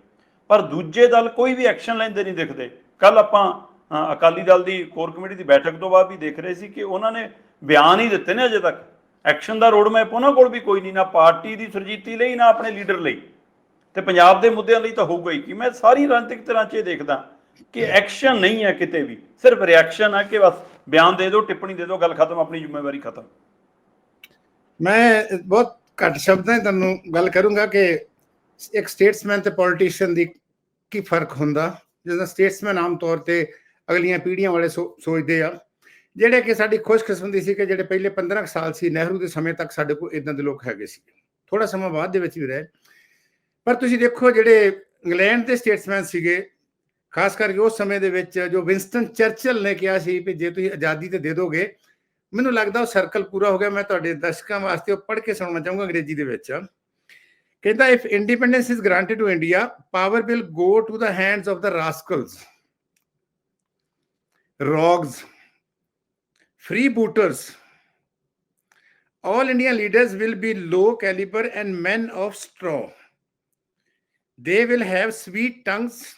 ਪਰ ਦੂਜੇ ਦਲ ਕੋਈ ਵੀ ਐਕਸ਼ਨ ਲੈਂਦੇ ਨਹੀਂ ਦਿਖਦੇ। ਕੱਲ ਆਪਾਂ ਅਕਾਲੀ ਦਲ ਦੀ ਕੋਰ ਕਮੇਟੀ ਦੀ ਬੈਠਕ ਤੋਂ ਬਾਅਦ ਵੀ ਦੇਖ ਰਹੇ ਸੀ ਕਿ ਉਹਨਾਂ ਨੇ ਬਿਆਨ ਹੀ ਦਿੱਤੇ ਨੇ ਅਜੇ ਤੱਕ। ਐਕਸ਼ਨ ਦਾ ਰੋਡ ਮੈਪ ਉਹਨਾਂ ਕੋਲ ਵੀ ਕੋਈ ਨਹੀਂ, ਨਾ ਪਾਰਟੀ ਦੀ ਸੁਰਜੀਤੀ ਲਈ, ਨਾ ਆਪਣੇ ਲੀਡਰ ਲਈ। ਤੇ ਪੰਜਾਬ ਦੇ ਮੁੱਦਿਆਂ ਲਈ ਤਾਂ ਹੋਊਗਾ ਹੀ ਕਿ ਮੈਂ ਸਾਰੀ ਰਾਜਨੀਤਿਕ ਤਰ੍ਹਾਂ 'ਚ ਇਹ ਦੇਖਦਾ ਕਿ ਐਕਸ਼ਨ ਨਹੀਂ ਹੈ ਕਿਤੇ ਵੀ। ਸਿਰਫ ਰਿਐਕਸ਼ਨ ਹੈ ਕਿ ਬਸ ਬਿਆਨ ਦੇ ਦਿਓ, ਟਿੱਪਣੀ ਦੇ ਦਿਓ, ਗੱਲ ਖਤਮ, ਆਪਣੀ ਜ਼ਿੰਮੇਵਾਰੀ ਖਤਮ। ਮੈਂ ਬਹੁਤ ਘੱਟ ਸ਼ਬਦਾਂ 'ਚ ਤੁਹਾਨੂੰ ਗੱਲ ਕਰੂੰਗਾ ਕਿ ਇੱਕ ਸਟੇਟਸਮੈਨ ਤੇ ਪੋਲੀਟੀਸ਼ੀਅਨ ਦੀ ਕੀ ਫ਼ਰਕ ਹੁੰਦਾ? ਜਦੋਂ ਸਟੇਟਸਮੈਨ ਆਮ ਤੌਰ ਤੇ ਅਗਲੀਆਂ ਪੀੜ੍ਹੀਆਂ ਵਾਲੇ ਸੋ- ਸੋਚਦੇ ਆ। ਜਿਹੜੇ ਕਿ ਸਾਡੀ ਖੁਸ਼ਕਿਸਮਤੀ ਸੀ ਕਿ ਜਿਹੜੇ ਪਹਿਲੇ 15 ਕੁ ਸਾਲ ਸੀ, ਨਹਿਰੂ ਦੇ ਸਮੇਂ ਤੱਕ ਸਾਡੇ ਕੋਲ ਇਦਾਂ ਦੇ ਲੋਕ ਹੈਗੇ ਸੀ। ਥੋੜਾ ਸਮਾਂ ਬਾਅਦ ਦੇ ਵਿੱਚ ਵੀ ਰਹੇ। ਪਰ ਤੁਸੀਂ ਦੇਖੋ ਜਿਹੜੇ ਇੰਗਲੈਂਡ ਦੇ ਸਟੇਟਸਮੈਨ ਸੀਗੇ, ਖਾਸ ਕਰਕੇ ਉਸ ਸਮੇਂ ਦੇ ਵਿੱਚ ਜੋ ਵਿੰਸਟਨ ਚਰਚਲ ਨੇ ਕਿਹਾ ਸੀ ਕਿ ਜੇ ਤੁਸੀਂ ਆਜ਼ਾਦੀ ਤੇ ਦੇ ਦੋਗੇ, ਮੈਨੂੰ ਲੱਗਦਾ ਉਹ ਸਰਕਲ ਪੂਰਾ ਹੋ ਗਿਆ। ਮੈਂ ਤੁਹਾਡੇ ਦਰਸ਼ਕਾਂ ਵਾਸਤੇ ਉਹ ਪੜ੍ਹ ਕੇ ਸੁਣਾਉਣਾ ਚਾਹੂੰਗਾ ਅੰਗਰੇਜ਼ੀ ਦੇ ਵਿੱਚ। ਕਹਿੰਦਾ if independence is granted to India power will go to the hands of the rascals rogues freebooters all india leaders will be low caliber and men of straw they will have sweet tongues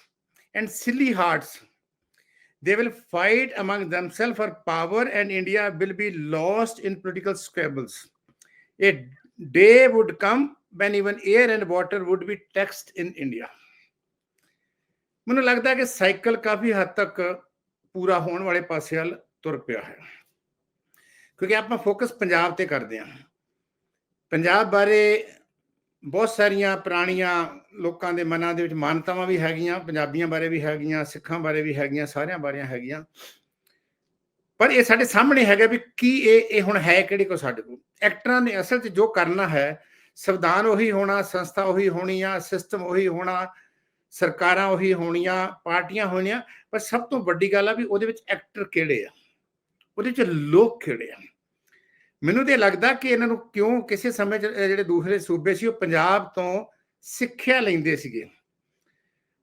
and silly hearts they will fight among themselves for power and india will be lost in political squabbles a day would come when even air and water would be taxed in india ਮੈਨੂੰ ਲੱਗਦਾ ਹੈ ਕਿ cycle ਕਾਫੀ ਹੱਦ ਤੱਕ ਪੂਰਾ ਹੋਣ ਵਾਲੇ ਪਾਸੇ ਵੱਲ ਤੁਰ ਪਿਆ ਹੈ। ਕਿਉਂਕਿ ਆਪਾਂ ਫੋਕਸ ਪੰਜਾਬ ਤੇ ਕਰਦੇ ਹਾਂ। ਪੰਜਾਬ ਬਾਰੇ ਬਹੁਤ ਸਾਰੀਆਂ ਪੁਰਾਣੀਆਂ ਲੋਕਾਂ ਦੇ ਮਨਾਂ ਦੇ ਵਿੱਚ ਮਾਨਤਾਵਾਂ ਵੀ ਹੈਗੀਆਂ, ਪੰਜਾਬੀਆਂ ਬਾਰੇ ਵੀ ਹੈਗੀਆਂ, ਸਿੱਖਾਂ ਬਾਰੇ ਵੀ ਹੈਗੀਆਂ, ਸਾਰਿਆਂ ਬਾਰੇ ਹੈਗੀਆਂ। ਪਰ ਇਹ ਸਾਡੇ ਸਾਹਮਣੇ ਹੈਗਾ ਵੀ ਕੀ ਇਹ ਇਹ ਹੁਣ ਹੈ ਕਿਹੜੇ ਕੋ ਸਾਡੇ ਕੋਲ? ਐਕਟਰਾਂ ਨੇ ਅਸਲ 'ਚ ਜੋ ਕਰਨਾ ਹੈ, ਸੰਵਿਧਾਨ ਉਹੀ ਹੋਣਾ, ਸੰਸਥਾ ਉਹੀ ਹੋਣੀ ਆ ਸਿਸਟਮ ਉਹੀ ਹੋਣਾ ਸਰਕਾਰਾਂ ਉਹੀ ਹੋਣੀਆਂ, ਪਾਰਟੀਆਂ ਹੋਣੀਆਂ, ਪਰ ਸਭ ਤੋਂ ਵੱਡੀ ਗੱਲ ਆ ਵੀ ਉਹਦੇ ਵਿੱਚ ਐਕਟਰ ਕਿਹੜੇ ਆ? ਉਹਦੇ ਵਿੱਚ ਲੋਕ ਕਿਹੜੇ ਆ? ਮੈਨੂੰ ਤੇ ਲੱਗਦਾ ਕਿ ਇਹਨਾਂ ਨੂੰ ਕਿਉਂ ਕਿਸੇ ਸਮੇਂ 'ਚ ਜਿਹੜੇ ਦੂਸਰੇ ਸੂਬੇ ਸੀ, ਉਹ ਪੰਜਾਬ ਤੋਂ ਸਿੱਖਿਆ ਲੈਂਦੇ ਸੀਗੇ।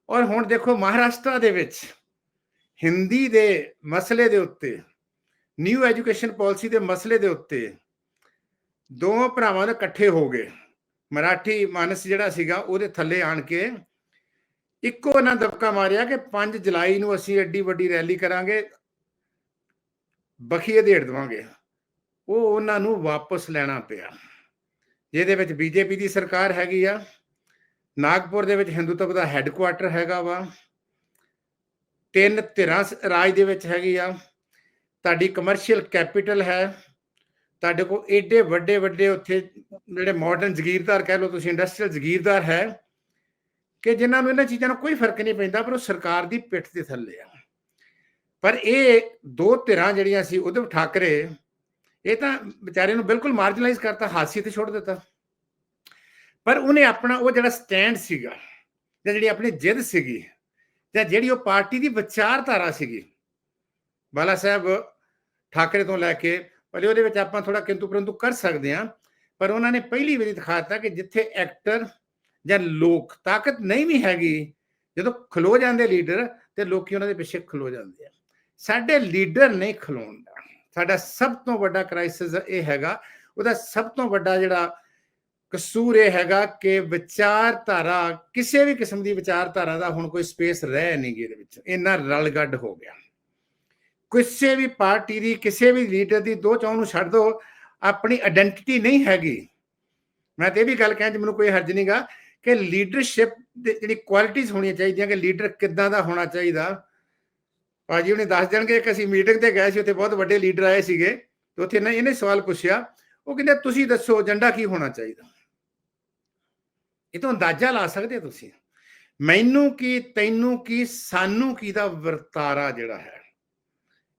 ਔਰ ਹੁਣ ਦੇਖੋ ਮਹਾਰਾਸ਼ਟਰ ਦੇ ਵਿੱਚ ਹਿੰਦੀ ਦੇ ਮਸਲੇ ਦੇ ਉੱਤੇ ਨਿਊ ਐਜੂਕੇਸ਼ਨ ਪਾਲਿਸੀ ਦੇ ਮਸਲੇ ਦੇ ਉੱਤੇ ਦੋ ਭਰਾਵਾਂ ਦੇ ਇਕੱਠੇ ਹੋ ਗਏ। ਮਰਾਠੀ ਮਾਨਸ ਜਿਹੜਾ ਸੀਗਾ, ਉਹਦੇ ਥੱਲੇ ਆਣ ਕੇ ਇੱਕੋ ਇਹਨਾਂ ਦਬਕਾ ਮਾਰਿਆ ਕਿ 5 ਜੁਲਾਈ ਨੂੰ ਅਸੀਂ ਐਡੀ ਵੱਡੀ ਰੈਲੀ ਕਰਾਂਗੇ, ਬਖੀਏ ਦੇੜ ਦਵਾਂਗੇ। ਉਹ ਉਹਨਾਂ ਨੂੰ ਵਾਪਸ ਲੈਣਾ ਪਿਆ। ਜਿਹਦੇ ਵਿੱਚ ਬੀਜੇਪੀ ਦੀ ਸਰਕਾਰ ਹੈਗੀ ਆ, ਨਾਗਪੁਰ ਦੇ ਵਿੱਚ ਹਿੰਦੂਤਵ ਦਾ ਹੈੱਡਕੁਆਟਰ ਹੈਗਾ ਵਾ, ਤਿੰਨ ਧਿਰਾਂ ਸ- ਰਾਜ ਦੇ ਵਿੱਚ ਹੈਗੀ ਆ। ਤੁਹਾਡੀ ਕਮਰਸ਼ੀਅਲ ਕੈਪੀਟਲ ਹੈ। ਤੁਹਾਡੇ ਕੋਲ ਏਡੇ ਵੱਡੇ ਵੱਡੇ ਉੱਥੇ ਜਿਹੜੇ ਮਾਡਰਨ ਜ਼ਗੀਰਦਾਰ ਕਹਿ ਲਓ ਤੁਸੀਂ ਇੰਡਸਟਰੀਅਲ ਜ਼ਗੀਰਦਾਰ ਹੈ। ਕਿ ਜਿਨ੍ਹਾਂ ਨੂੰ ਇਹਨਾਂ ਚੀਜ਼ਾਂ ਨਾਲ ਕੋਈ ਫ਼ਰਕ ਨਹੀਂ ਪੈਂਦਾ, ਪਰ ਉਹ ਸਰਕਾਰ ਦੀ ਪਿੱਠ ਦੇ ਥੱਲੇ ਆ। ਪਰ ਇਹ ਦੋ ਧਿਰਾਂ ਜਿਹੜੀਆਂ ਸੀ, ਉਧਵ ਠਾਕਰੇ, ਇਹ ਤਾਂ ਵਿਚਾਰੇ ਨੂੰ ਬਿਲਕੁਲ ਮਾਰਜਨਲਾਈਜ਼ ਕਰਤਾ, ਹਾਸੀ ਤੇ ਛੋੜ ਦਿੱਤਾ। ਪਰ ਉਹਨੇ ਆਪਣਾ ਉਹ ਜਿਹੜਾ ਸਟੈਂਡ ਸੀਗਾ, ਜਾਂ ਜਿਹੜੀ ਆਪਣੀ ਜਿੱਦ ਸੀਗੀ, ਜਾਂ ਜਿਹੜੀ ਉਹ ਪਾਰਟੀ ਦੀ ਵਿਚਾਰਧਾਰਾ ਸੀਗੀ, ਬਾਲਾ ਸਾਹਿਬ ਠਾਕਰੇ ਤੋਂ ਲੈ ਕੇ, ਭਲੇ ਉਹਦੇ ਵਿੱਚ ਆਪਾਂ ਥੋੜਾ ਕਿੰਤੂ ਪਰੰਤੂ ਕਰ ਸਕਦੇ ਹਾਂ, ਪਰ ਉਹਨਾਂ ਨੇ ਪਹਿਲੀ ਵਾਰੀ ਦਿਖਾਤਾ ਕਿ ਜਿੱਥੇ ਐਕਟਰ ਜਾਂ ਲੋਕ ਤਾਕਤ ਨਹੀਂ ਵੀ ਹੈਗੀ, ਜਦੋਂ ਖਲੋ ਜਾਂਦੇ ਲੀਡਰ ਤੇ ਲੋਕੀ ਉਹਨਾਂ ਦੇ ਪਿੱਛੇ ਖਲੋ ਜਾਂਦੇ ਆ। ਸਾਡੇ ਲੀਡਰ ਨਹੀਂ ਖਲੋਣ ਦਾ। ਸਾਡਾ ਸਭ ਤੋਂ ਵੱਡਾ ਕ੍ਰਾਈਸਿਸ ਇਹ ਹੈਗਾ, ਉਹਦਾ ਸਭ ਤੋਂ ਵੱਡਾ ਜਿਹੜਾ ਕਸੂਰ ਇਹ ਹੈਗਾ ਕਿ ਵਿਚਾਰਧਾਰਾ, ਕਿਸੇ ਵੀ ਕਿਸਮ ਦੀ ਵਿਚਾਰਧਾਰਾ ਦਾ ਹੁਣ ਕੋਈ ਸਪੇਸ ਰਹਿ ਨਹੀਂ ਗਈ ਇਹਦੇ ਵਿੱਚ। ਇੰਨਾ ਰਲ ਗੱਡ ਹੋ ਗਿਆ। ਕਿਸੇ ਵੀ ਪਾਰਟੀ ਦੀ, ਕਿਸੇ ਵੀ ਲੀਡਰ ਦੀ ਦੋ ਚੌਂ ਨੂੰ ਛੱਡ ਦੋ, ਆਪਣੀ ਆਇਡੈਂਟੀਟੀ ਨਹੀਂ ਹੈਗੀ। ਮੈਂ ਤੇ ਇਹ ਵੀ ਗੱਲ ਕਹਿਣ ਚ ਮੈਨੂੰ ਕੋਈ ਹਰਜ ਨਹੀਂਗਾ ਕਿ ਲੀਡਰਸ਼ਿਪ ਦੀ ਜਿਹੜੀ ਕੁਆਲਿਟੀਆਂ ਹੋਣੀਆਂ ਚਾਹੀਦੀਆਂ ਕਿ ਲੀਡਰ ਕਿੱਦਾਂ ਦਾ ਹੋਣਾ ਚਾਹੀਦਾ। ਭਾਜੀ ਉਹਨੇ ਦੱਸ ਦੇਣਗੇ ਕਿ ਅਸੀਂ ਮੀਟਿੰਗ ਤੇ ਗਏ ਸੀ, ਉੱਥੇ ਬਹੁਤ ਵੱਡੇ ਲੀਡਰ ਆਏ ਸੀਗੇ ਤੇ ਉੱਥੇ ਨਾ ਇਹਨੇ ਸਵਾਲ ਪੁੱਛਿਆ, ਉਹ ਕਹਿੰਦੇ, ਤੁਸੀਂ ਦੱਸੋ ਏਜੰਡਾ ਕੀ ਹੋਣਾ ਚਾਹੀਦਾ? ਇਹ ਤੋਂ ਅੰਦਾਜ਼ਾ ਲਾ ਸਕਦੇ ਹੋ ਤੁਸੀਂ। ਮੈਨੂੰ ਕੀ, ਤੈਨੂੰ ਕੀ, ਸਾਨੂੰ ਕੀ ਦਾ ਵਰਤਾਰਾ ਜਿਹੜਾ ਹੈ?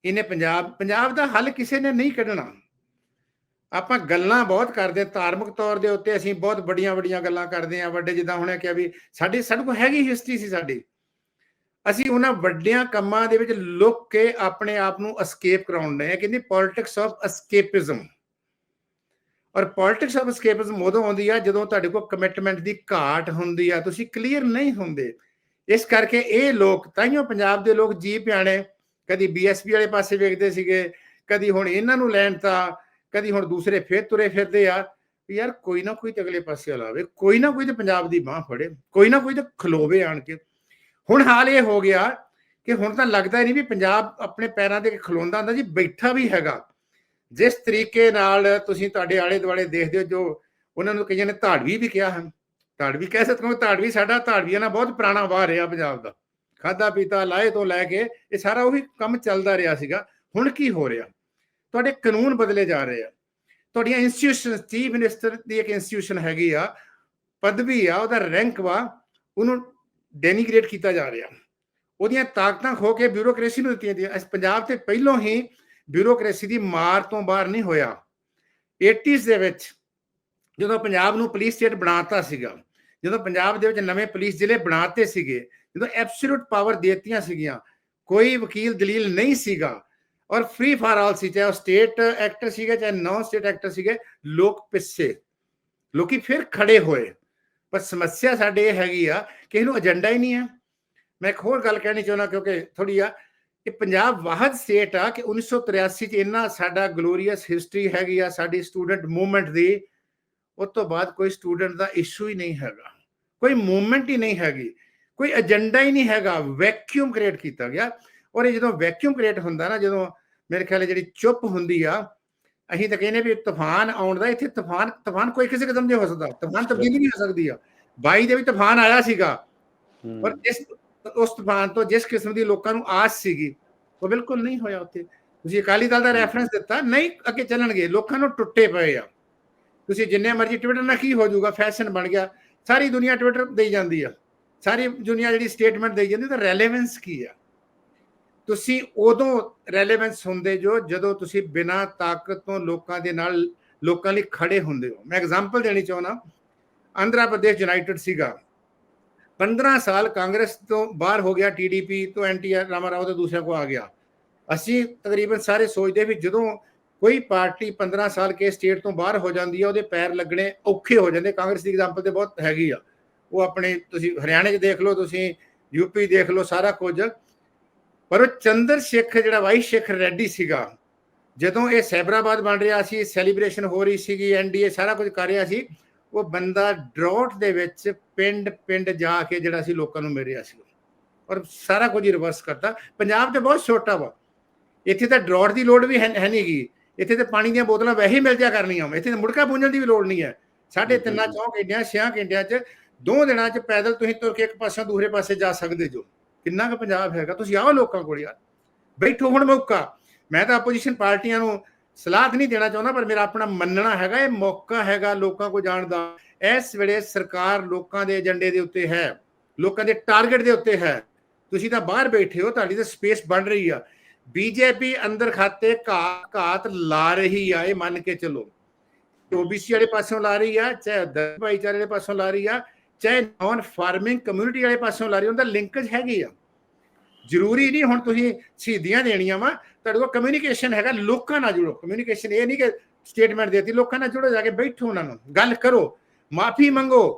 ਇਹਨੇ ਪੰਜਾਬ ਪੰਜਾਬ ਦਾ ਹੱਲ ਕਿਸੇ ਨੇ ਨਹੀਂ ਕੱਢਣਾ। ਆਪਾਂ ਗੱਲਾਂ ਬਹੁਤ ਕਰਦੇ ਹਾਂ, ਧਾਰਮਿਕ ਤੌਰ ਦੇ ਉੱਤੇ ਅਸੀਂ ਬਹੁਤ ਵੱਡੀਆਂ ਵੱਡੀਆਂ ਗੱਲਾਂ ਕਰਦੇ ਹਾਂ ਵੱਡੇ ਜਿੱਦਾਂ ਹੁਣੇ ਕਿਹਾ ਵੀ ਸਾਡੀ ਸਾਡੇ ਕੋਲ ਹੈਗੀ ਹਿਸਟਰੀ ਸੀ ਸਾਡੀ। ਅਸੀਂ ਉਹਨਾਂ ਵੱਡਿਆਂ ਕੰਮਾਂ ਦੇ ਵਿੱਚ ਲੁੱਕ ਕੇ ਆਪਣੇ ਆਪ ਨੂੰ ਅਸਕੇਪ ਕਰਾਉਣ ਦੇ ਆ ਕਹਿੰਦੇ ਪੋਲਿਟਿਕਸ ਆਫ ਅਸਕੇਪਿਜ਼ਮ ਔਰ ਪੋਲਿਟਿਕਸ ਆਫ ਅਸਕੇਪਿਜ਼ਮ ਉਦੋਂ ਆਉਂਦੀ ਆ ਜਦੋਂ ਤੁਹਾਡੇ ਕੋਲ ਕਮਿਟਮੈਂਟ ਦੀ ਘਾਟ ਹੁੰਦੀ ਆ ਤੁਸੀਂ ਕਲੀਅਰ ਨਹੀਂ ਹੁੰਦੇ। ਇਸ ਕਰਕੇ ਇਹ ਲੋਕ ਤਾਈਓ ਪੰਜਾਬ ਦੇ ਲੋਕ ਜੀ ਪਿਆਣੇ ਕਦੀ ਬੀਐਸਪੀ ਵਾਲੇ ਪਾਸੇ ਵੇਖਦੇ ਸੀਗੇ ਕਦੀ ਹੁਣ ਇਹਨਾਂ ਨੂੰ ਲੈਣ ਤਾਂ ਕਦੀ ਹੁਣ ਦੂਸਰੇ ਫੇਰ ਤੁਰੇ ਫਿਰਦੇ ਆ, ਵੀ ਯਾਰ ਕੋਈ ਨਾ ਕੋਈ ਤੇ ਅਗਲੇ ਪਾਸੇ ਲਾਵੇ ਕੋਈ ਨਾ ਕੋਈ ਤੇ ਪੰਜਾਬ ਦੀ ਬਾਹ ਫੜੇ, ਕੋਈ ਨਾ ਕੋਈ ਤੇ ਖਲੋਵੇ ਆਣ ਕੇ। ਹੁਣ ਹਾਲ ਇਹ ਹੋ ਗਿਆ ਕਿ ਹੁਣ ਤਾਂ ਲੱਗਦਾ ਨਹੀਂ ਵੀ ਪੰਜਾਬ ਆਪਣੇ ਪੈਰਾਂ ਤੇ ਖਲੋਂਦਾ ਹੁੰਦਾ ਜੀ, ਬੈਠਾ ਵੀ ਹੈਗਾ। ਜਿਸ ਤਰੀਕੇ ਨਾਲ ਤੁਸੀਂ ਤੁਹਾਡੇ ਆਲੇ ਦੁਆਲੇ ਦੇਖਦੇ ਹੋ, ਜੋ ਉਹਨਾਂ ਨੂੰ ਕਈਆਂ ਨੇ ਧਾੜਵੀ ਵੀ ਕਿਹਾ ਹਨ। ਧਾੜਵੀ ਕਹਿ ਸਕਦੇ ਹੋ, ਧਾੜਵੀ ਸਾਡਾ, ਧਾੜਵੀਆਂ ਨਾਲ ਬਹੁਤ ਪੁਰਾਣਾ ਵਾਹ ਰਿਹਾ ਪੰਜਾਬ ਦਾ। ਖਾਦਾ ਪੀਤਾ ਲਾਏ ਤੋਂ ਲੈ ਕੇ ਇਹ ਸਾਰਾ ਉਹੀ ਕੰਮ ਚੱਲਦਾ ਰਿਹਾ ਸੀਗਾ। ਹੁਣ ਕੀ ਹੋ ਰਿਹਾ? ਤੁਹਾਡੇ ਕਾਨੂੰਨ ਬਦਲੇ ਜਾ ਰਹੇ ਆ। ਤੁਹਾਡੀਆਂ ਇੰਸਟੀਟਿਊਸ਼ਨ ਚੀਫ ਮਿਨਿਸਟਰ ਦੀ ਇੱਕ ਇੰਸਟੀਟਿਊਸ਼ਨ ਹੈਗੀ ਆ, ਪਦਵੀ ਆ, ਉਹਦਾ ਰੈਂਕ ਵਾ, ਉਹਨੂੰ ਡੈਨੀਗ੍ਰੇਟ ਕੀਤਾ ਜਾ ਰਿਹਾ। ਉਹਦੀਆਂ ਤਾਕਤਾਂ ਖੋ ਕੇ ਬਿਊਰੋਕ੍ਰੇਸੀ ਨੂੰ ਦਿੱਤੀਆਂ ਜਾਂਦੀਆਂ। ਪੰਜਾਬ ਤੇ ਪਹਿਲੋਂ ਹੀ ਬਿਊਰੋਕ੍ਰੇਸੀ ਦੀ ਮਾਰ ਤੋਂ ਬਾਹਰ ਨਹੀਂ ਹੋਇਆ। 80s ਦੇ ਵਿੱਚ ਜਦੋਂ ਪੰਜਾਬ ਨੂੰ ਪੁਲਿਸ ਸਟੇਟ ਬਣਾਤਾ ਸੀਗਾ, ਜਦੋਂ ਪੰਜਾਬ ਦੇ ਵਿੱਚ ਨਵੇਂ ਪੁਲਿਸ ਜ਼ਿਲ੍ਹੇ ਬਣਾਤੇ ਸੀਗੇ, ਜਦੋਂ ਐਬਸੋਲੂਟ ਪਾਵਰ ਦੇਤੀਆਂ ਸੀਗੀਆਂ, ਕੋਈ ਵਕੀਲ ਦਲੀਲ ਨਹੀਂ ਸੀਗਾ ਔਰ ਫ੍ਰੀ ਫਾਰ ਆਲ ਸੀ, ਚਾਹੇ ਉਹ ਸਟੇਟ ਐਕਟਰ ਸੀਗੇ, ਚਾਹੇ ਨੌਨ ਸਟੇਟ ਐਕਟਰ ਸੀਗੇ, ਲੋਕ ਪਿੱਛੇ, ਲੋਕੀ ਫਿਰ ਖੜੇ ਹੋਏ। ਪਰ ਸਮੱਸਿਆ ਸਾਡੇ ਇਹ ਹੈਗੀ ਆ ਕਿ ਇਹਨੂੰ ਏਜੰਡਾ ਹੀ ਨਹੀਂ ਹੈ। ਮੈਂ ਇੱਕ ਹੋਰ ਗੱਲ ਕਹਿਣੀ ਚਾਹੁੰਦਾ, ਕਿਉਂਕਿ ਥੋੜੀ ਆ, ਇਹ ਪੰਜਾਬ ਵਾਹਦ ਸਟੇਟ ਆ ਕਿ 1983 ਚ ਇੰਨਾ ਸਾਡਾ ਗਲੋਰੀਅਸ ਹਿਸਟਰੀ ਹੈਗੀ ਆ, ਸਾਡੀ ਸਟੂਡੈਂਟ ਮੂਵਮੈਂਟ ਦੀ ਉਸ ਤੋਂ ਬਾਅਦ ਕੋਈ ਸਟੂਡੈਂਟ ਦਾ ਇਸ਼ੂ ਹੀ ਨਹੀਂ ਹੈਗਾ। ਕੋਈ ਮੂਵਮੈਂਟ ਹੀ ਨਹੀਂ ਹੈਗੀ। ਕੋਈ ਏਜੰਡਾ ਹੀ ਨਹੀਂ ਹੈਗਾ। ਵੈਕਿਊਮ ਕ੍ਰੀਏਟ ਕੀਤਾ ਗਿਆ। ਔਰ ਇਹ ਜਦੋਂ ਵੈਕਿਊਮ ਕ੍ਰੀਏਟ ਹੁੰਦਾ ਨਾ, ਜਦੋਂ ਮੇਰੇ ਖਿਆਲ ਜਿਹੜੀ ਚੁੱਪ ਹੁੰਦੀ ਆ ਅਸੀਂ ਤਾਂ ਕਹਿੰਦੇ ਵੀ ਤੂਫਾਨ ਆਉਣ ਦਾ ਇੱਥੇ ਤੂਫਾਨ ਤੂਫਾਨ ਕੋਈ ਕਿਸੇ ਕਦਮ ਨਹੀਂ ਹੋ ਸਕਦਾ ਤੂਫਾਨ ਤਬਦੀਲੀ ਨਹੀਂ ਹੋ ਸਕਦੀ ਆ। 22 ਦੇ ਵੀ ਤੂਫਾਨ ਆਇਆ ਸੀਗਾ ਪਰ ਇਸ ਉਸ ਤੂਫਾਨ ਤੋਂ ਜਿਸ ਕਿਸਮ ਦੀ ਲੋਕਾਂ ਨੂੰ ਆਸ ਸੀਗੀ ਉਹ ਬਿਲਕੁਲ ਨਹੀਂ ਹੋਇਆ ਉੱਥੇ। ਤੁਸੀਂ ਅਕਾਲੀ ਦਲ ਦਾ ਰੈਫਰੈਂਸ ਦਿੱਤਾ ਨਹੀਂ ਅੱਗੇ ਚੱਲਣਗੇ ਲੋਕਾਂ ਨੂੰ ਟੁੱਟੇ ਪਏ ਆ। ਤੁਸੀਂ ਜਿੰਨੇ ਮਰਜ਼ੀ ਟਵਿੱਟਰ ਨਾਲ ਕੀ ਹੋ ਜਾਊਗਾ ਫੈਸ਼ਨ ਬਣ ਗਿਆ ਸਾਰੀ ਦੁਨੀਆ ਟਵਿੱਟਰ ਦੇਈ ਜਾਂਦੀ ਆ। ਸਾਰੀ ਦੁਨੀਆ ਜਿਹੜੀ ਸਟੇਟਮੈਂਟ ਦੇਈ ਜਾਂਦੀ ਤਾਂ ਰੈਲੇਵੈਂਸ ਕੀ ਆ? ਤੁਸੀਂ ਉਦੋਂ ਰੈਲੇਵੈਂਸ ਹੁੰਦੇ ਜੋ ਜਦੋਂ ਤੁਸੀਂ ਬਿਨਾਂ ਤਾਕਤ ਤੋਂ ਲੋਕਾਂ ਦੇ ਨਾਲ, ਲੋਕਾਂ ਲਈ ਖੜੇ ਹੁੰਦੇ ਹੋ। ਮੈਂ ਐਗਜ਼ਾਮਪਲ ਦੇਣੀ ਚਾਹੁੰਦਾ। ਆਂਧਰਾ ਪ੍ਰਦੇਸ਼ ਯੂਨਾਈਟਿਡ ਸੀਗਾ। 15 ਸਾਲ ਕਾਂਗਰਸ ਤੋਂ ਬਾਹਰ ਹੋ ਗਿਆ ਟੀਡੀਪੀ ਤੋਂ ਐਨਟੀ ਰਾਮਾ ਰਾਓ ਤੇ ਦੂਸਰਿਆਂ ਕੋ ਆ ਗਿਆ। ਅਸੀਂ ਤਕਰੀਬਨ ਸਾਰੇ ਸੋਚਦੇ ਵੀ ਜਦੋਂ ਕੋਈ ਪਾਰਟੀ 15 ਸਾਲ ਕੇ ਸਟੇਟ ਤੋਂ ਬਾਹਰ ਹੋ ਜਾਂਦੀ ਹੈ ਉਹਦੇ ਪੈਰ ਲੱਗਣੇ ਔਖੇ ਹੋ ਜਾਂਦੇ। ਕਾਂਗਰਸ ਦੀ ਐਗਜ਼ਾਮਪਲ ਤੇ ਬਹੁਤ ਹੈਗੀ ਆ। ਉਹ ਆਪਣੇ ਤੁਸੀਂ ਹਰਿਆਣੇ 'ਚ ਦੇਖ ਲਓ, ਤੁਸੀਂ ਯੂਪੀ ਦੇਖ ਲਓ, ਸਾਰਾ ਕੁਝ। ਪਰ ਉਹ ਚੰਦਰ ਸ਼ੇਖ ਜਿਹੜਾ ਵਾਈ ਸ਼ੇਖ ਰੈਡੀ ਸੀਗਾ ਜਦੋਂ ਇਹ ਸੈਬਰਾਬਾਦ ਬਣ ਰਿਹਾ ਸੀ ਸੈਲੀਬ੍ਰੇਸ਼ਨ ਹੋ ਰਹੀ ਸੀਗੀ ਐਨਡੀਏ ਸਾਰਾ ਕੁਝ ਕਰ ਰਿਹਾ ਸੀ ਉਹ ਬੰਦਾ ਡਰੌਟ ਦੇ ਵਿੱਚ ਪਿੰਡ ਪਿੰਡ ਜਾ ਕੇ ਜਿਹੜਾ ਸੀ ਲੋਕਾਂ ਨੂੰ ਮਿਲ ਰਿਹਾ ਸੀ। ਔਰ ਸਾਰਾ ਕੁਝ ਹੀ ਰਿਵਰਸ ਕਰਤਾ। ਪੰਜਾਬ ਤੇ ਬਹੁਤ ਛੋਟਾ ਵਾ। ਇੱਥੇ ਤਾਂ ਡਰੌਟ ਦੀ ਲੋੜ ਵੀ ਹੈ ਨਹੀਂਗੀ ਇੱਥੇ ਤੇ ਪਾਣੀ ਦੀਆਂ ਬੋਤਲਾਂ ਵੈਸੇ ਹੀ ਮਿਲ ਜਾ ਕਰਨੀਆਂ। ਇੱਥੇ ਤਾਂ ਮੁੜਕਾ ਪੂੰਝਣ ਦੀ ਵੀ ਲੋੜ ਨਹੀਂ ਹੈ। ਸਾਢੇ ਤਿੰਨਾਂ ਚੌਂ ਘੰਟਿਆਂ ਛਿਆਂ ਘੰਟਿਆਂ 'ਚ ਦੋ ਦਿਨਾਂ 'ਚ ਪੈਦਲ ਤੁਸੀਂ ਤੁਰ ਕੇ ਇੱਕ ਪਾਸੇ ਦੂਸਰੇ ਪਾਸੇ ਜਾ ਸਕਦੇ ਜੋ। ਕਿੰਨਾ ਕੁ ਪੰਜਾਬ ਹੈਗਾ? ਤੁਸੀਂ ਆਓ ਲੋਕਾਂ ਕੋਲ ਯਾਰ। ਬੈਠੋ ਹੁਣ ਮੌਕਾ। ਮੈਂ ਤਾਂ ਆਪੋਜੀਸ਼ਨ ਪਾਰਟੀਆਂ ਨੂੰ ਸਲਾਹ ਨਹੀਂ ਦੇਣਾ ਚਾਹੁੰਦਾ, ਪਰ ਮੇਰਾ ਆਪਣਾ ਮੰਨਣਾ ਹੈਗਾ, ਇਹ ਮੌਕਾ ਹੈਗਾ ਲੋਕਾਂ ਕੋ ਜਾਣ ਦਾ। ਇਸ ਵੇਲੇ ਸਰਕਾਰ ਲੋਕਾਂ ਦੇ ਏਜੰਡੇ ਦੇ ਉੱਤੇ ਹੈ, ਲੋਕਾਂ ਦੇ ਟਾਰਗੇਟ ਦੇ ਉੱਤੇ ਹੈ। ਤੁਸੀਂ ਤਾਂ ਬਾਹਰ ਬੈਠੇ ਹੋ, ਤੁਹਾਡੀ ਤਾਂ ਸਪੇਸ ਬਣ ਰਹੀ ਆ। ਬੀਜੇਪੀ ਅੰਦਰ ਖਾਤੇ ਘਾਤ ਘਾਤ ਲਾ ਰਹੀ ਆ, ਇਹ ਮੰਨ ਕੇ ਚੱਲੋ। ਓਬੀਸੀ ਵਾਲੇ ਪਾਸੋਂ ਲਾ ਰਹੀ ਆ, ਚਾਹੇ ਦਲਿਤ ਭਾਈਚਾਰੇ ਦੇ ਪਾਸੋਂ ਲਾ ਰਹੀ ਆ ਚਾਹੇ ਨਾਨ ਫਾਰਮਿੰਗ ਕਮਿਊਨਿਟੀ ਵਾਲੇ ਪਾਸੋਂ ਲਾ ਰਹੇ ਰਹੀ ਉਹਦਾ ਲਿੰਕੇਜ ਹੈਗੀ ਆ। ਜ਼ਰੂਰੀ ਨਹੀਂ ਹੁਣ ਤੁਸੀਂ ਸ਼ਹੀਦੀਆਂ ਦੇਣੀਆਂ ਵਾ, ਤੁਹਾਡੇ ਕੋਲ ਕਮਿਊਨੀਕੇਸ਼ਨ ਹੈਗਾ, ਲੋਕਾਂ ਨਾਲ ਜੁੜੋ। ਕਮਿਊਨੀਕੇਸ਼ਨ ਇਹ ਨਹੀਂ ਕਿ ਸਟੇਟਮੈਂਟ ਦੇਤੀ, ਲੋਕਾਂ ਨਾਲ ਜੁੜੋ, ਜਾ ਕੇ ਬੈਠੋ ਉਹਨਾਂ ਨੂੰ, ਗੱਲ ਕਰੋ। ਮਾਫੀ ਮੰਗੋ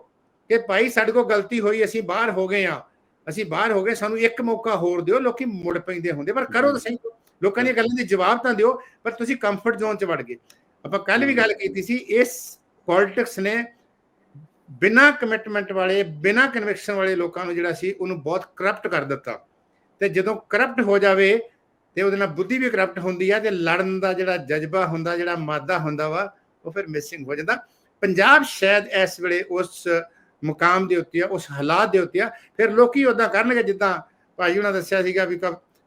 ਕਿ ਭਾਈ ਸਾਡੇ ਕੋਲ ਗਲਤੀ ਹੋਈ, ਅਸੀਂ ਬਾਹਰ ਹੋ ਗਏ ਆ। ਅਸੀਂ ਬਾਹਰ ਹੋ ਗਏ, ਸਾਨੂੰ ਇੱਕ ਮੌਕਾ ਹੋਰ ਦਿਓ, ਲੋਕੀ ਮੁੜ ਪੈਂਦੇ ਹੁੰਦੇ, ਪਰ ਕਰੋ ਤਾਂ ਸਹੀ। ਲੋਕਾਂ ਦੀਆਂ ਗੱਲਾਂ ਦੇ ਜਵਾਬ ਤਾਂ ਦਿਓ, ਪਰ ਤੁਸੀਂ ਕੰਫਰਟ ਜ਼ੋਨ 'ਚ ਵੜ ਗਏ। ਆਪਾਂ ਕੱਲ ਵੀ ਗੱਲ ਕੀਤੀ ਸੀ, ਇਸ ਪੋਲਿਟਿਕਸ ਨੇ ਬਿਨਾਂ ਕਮਿਟਮੈਂਟ ਵਾਲੇ ਬਿਨਾਂ ਕਨਵਿਕਸ਼ਨ ਵਾਲੇ ਲੋਕਾਂ ਨੂੰ ਜਿਹੜਾ ਸੀ ਉਹਨੂੰ ਬਹੁਤ ਕਰਪਟ ਕਰ ਦਿੱਤਾ। ਤੇ ਜਦੋਂ ਕਰਪਟ ਹੋ ਜਾਵੇ ਤੇ ਉਹਦੇ ਨਾਲ ਬੁੱਧੀ ਵੀ ਕਰਪਟ ਹੁੰਦੀ ਆ ਤੇ ਲੜਨ ਦਾ ਜਿਹੜਾ ਜਜ਼ਬਾ ਹੁੰਦਾ ਜਿਹੜਾ ਮਾਦਾ ਹੁੰਦਾ ਵਾ ਉਹ ਫਿਰ ਮਿਸਿੰਗ ਹੋ ਜਾਂਦਾ। ਪੰਜਾਬ ਸ਼ਾਇਦ ਇਸ ਵੇਲੇ ਉਸ ਮੁਕਾਮ ਦੇ ਉੱਤੇ ਆ ਉਸ ਹਾਲਾਤ ਦੇ ਉੱਤੇ ਆ। ਫਿਰ ਲੋਕੀ ਉਦਾਂ ਕਰਨਗੇ ਜਿੱਦਾਂ ਭਾਈ ਉਹਨਾਂ ਦੱਸਿਆ ਸੀਗਾ ਵੀ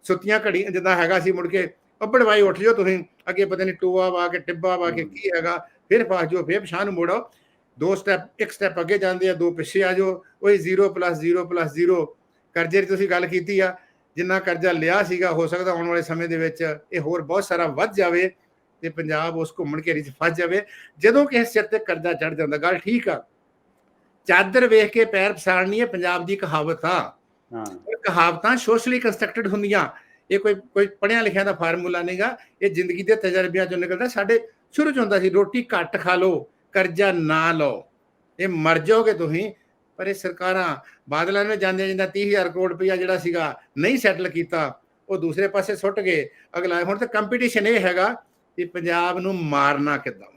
ਸੁੱਤੀਆਂ ਘੜੀਆਂ ਜਿੱਦਾਂ ਹੈਗਾ ਸੀ ਮੁੜ ਕੇ ਅੱਬੜਵਾਈ ਉੱਠ ਜਾਓ ਤੁਸੀਂ ਅੱਗੇ ਪਤਾ ਨਹੀਂ ਟੋਆ ਵਾ ਕੇ ਟਿੱਬਾ ਵਾ ਕੇ। ਕੀ ਹੈਗਾ ਫਿਰ ਫਸ ਜਾਓ ਫਿਰ ਪਛਾਣ ਮੋੜੋ। ਦੋ ਸਟੈਪ ਇੱਕ ਸਟੈਪ ਅੱਗੇ ਜਾਂਦੇ ਆ ਦੋ ਪਿੱਛੇ ਆ ਜਾਓ। ਉਹੀ 0 0 0 ਕਰਜ਼ੇ ਦੀ ਤੁਸੀਂ ਗੱਲ ਕੀਤੀ ਆ ਜਿੰਨਾ ਕਰਜ਼ਾ ਲਿਆ ਸੀਗਾ ਹੋ ਸਕਦਾ ਆਉਣ ਵਾਲੇ ਸਮੇਂ ਦੇ ਵਿੱਚ ਇਹ ਹੋਰ ਬਹੁਤ ਸਾਰਾ ਵੱਧ ਜਾਵੇ ਤੇ ਪੰਜਾਬ ਉਸ ਘੁੰਮਣ ਘੇਰੀ 'ਚ ਫਸ ਜਾਵੇ। ਜਦੋਂ ਕਿਸੇ ਸਿਰ ਤੇ ਕਰਜ਼ਾ ਚੜ ਜਾਂਦਾ ਗੱਲ ਠੀਕ ਆ। ਚਾਦਰ ਵੇਖ ਕੇ ਪੈਰ ਪਸਾਰਨੀ ਹੈ ਪੰਜਾਬ ਦੀ ਕਹਾਵਤ। ਆ ਹਾਂ ਕਹਾਵਤਾਂ ਸੋਸ਼ਲੀ ਕੰਸਟਰਕਟਡ ਹੁੰਦੀਆਂ। ਇਹ ਕੋਈ ਕੋਈ ਪੜਿਆ ਲਿਖਿਆ ਦਾ ਫਾਰਮੂਲਾ ਨਹੀਂਗਾ। ਇਹ ਜ਼ਿੰਦਗੀ ਦੇ ਤਜਰਬਿਆਂ ਚੋਂ ਨਿਕਲਦਾ। ਸਾਡੇ ਸ਼ੁਰੂ ਚ ਹੁੰਦਾ ਸੀ ਰੋਟੀ ਘੱਟ ਖਾ ਲਓ। ਕਰਜ਼ਾ ਨਾ ਲਓ। ਇਹ ਮਰ ਜਾਓਗੇ ਤੁਸੀਂ, ਪਰ ਇਹ ਸਰਕਾਰਾਂ ਬਾਦਲਾਂ ਨੇ ਜਾਂਦੇ ਜਿੰਦਾ 30000 ਕਰੋੜ ਰੁਪਇਆ ਜਿਹੜਾ ਸੀਗਾ ਨਹੀਂ ਸੈਟਲ ਕੀਤਾ, ਉਹ ਦੂਸਰੇ ਪਾਸੇ ਸੁੱਟ ਗਏ। ਅਗਲਾ, ਹੁਣ ਤਾਂ ਕੰਪੀਟੀਸ਼ਨ ਇਹ ਹੈਗਾ ਕਿ ਪੰਜਾਬ ਨੂੰ ਮਾਰਨਾ ਕਿੱਦਾਂ?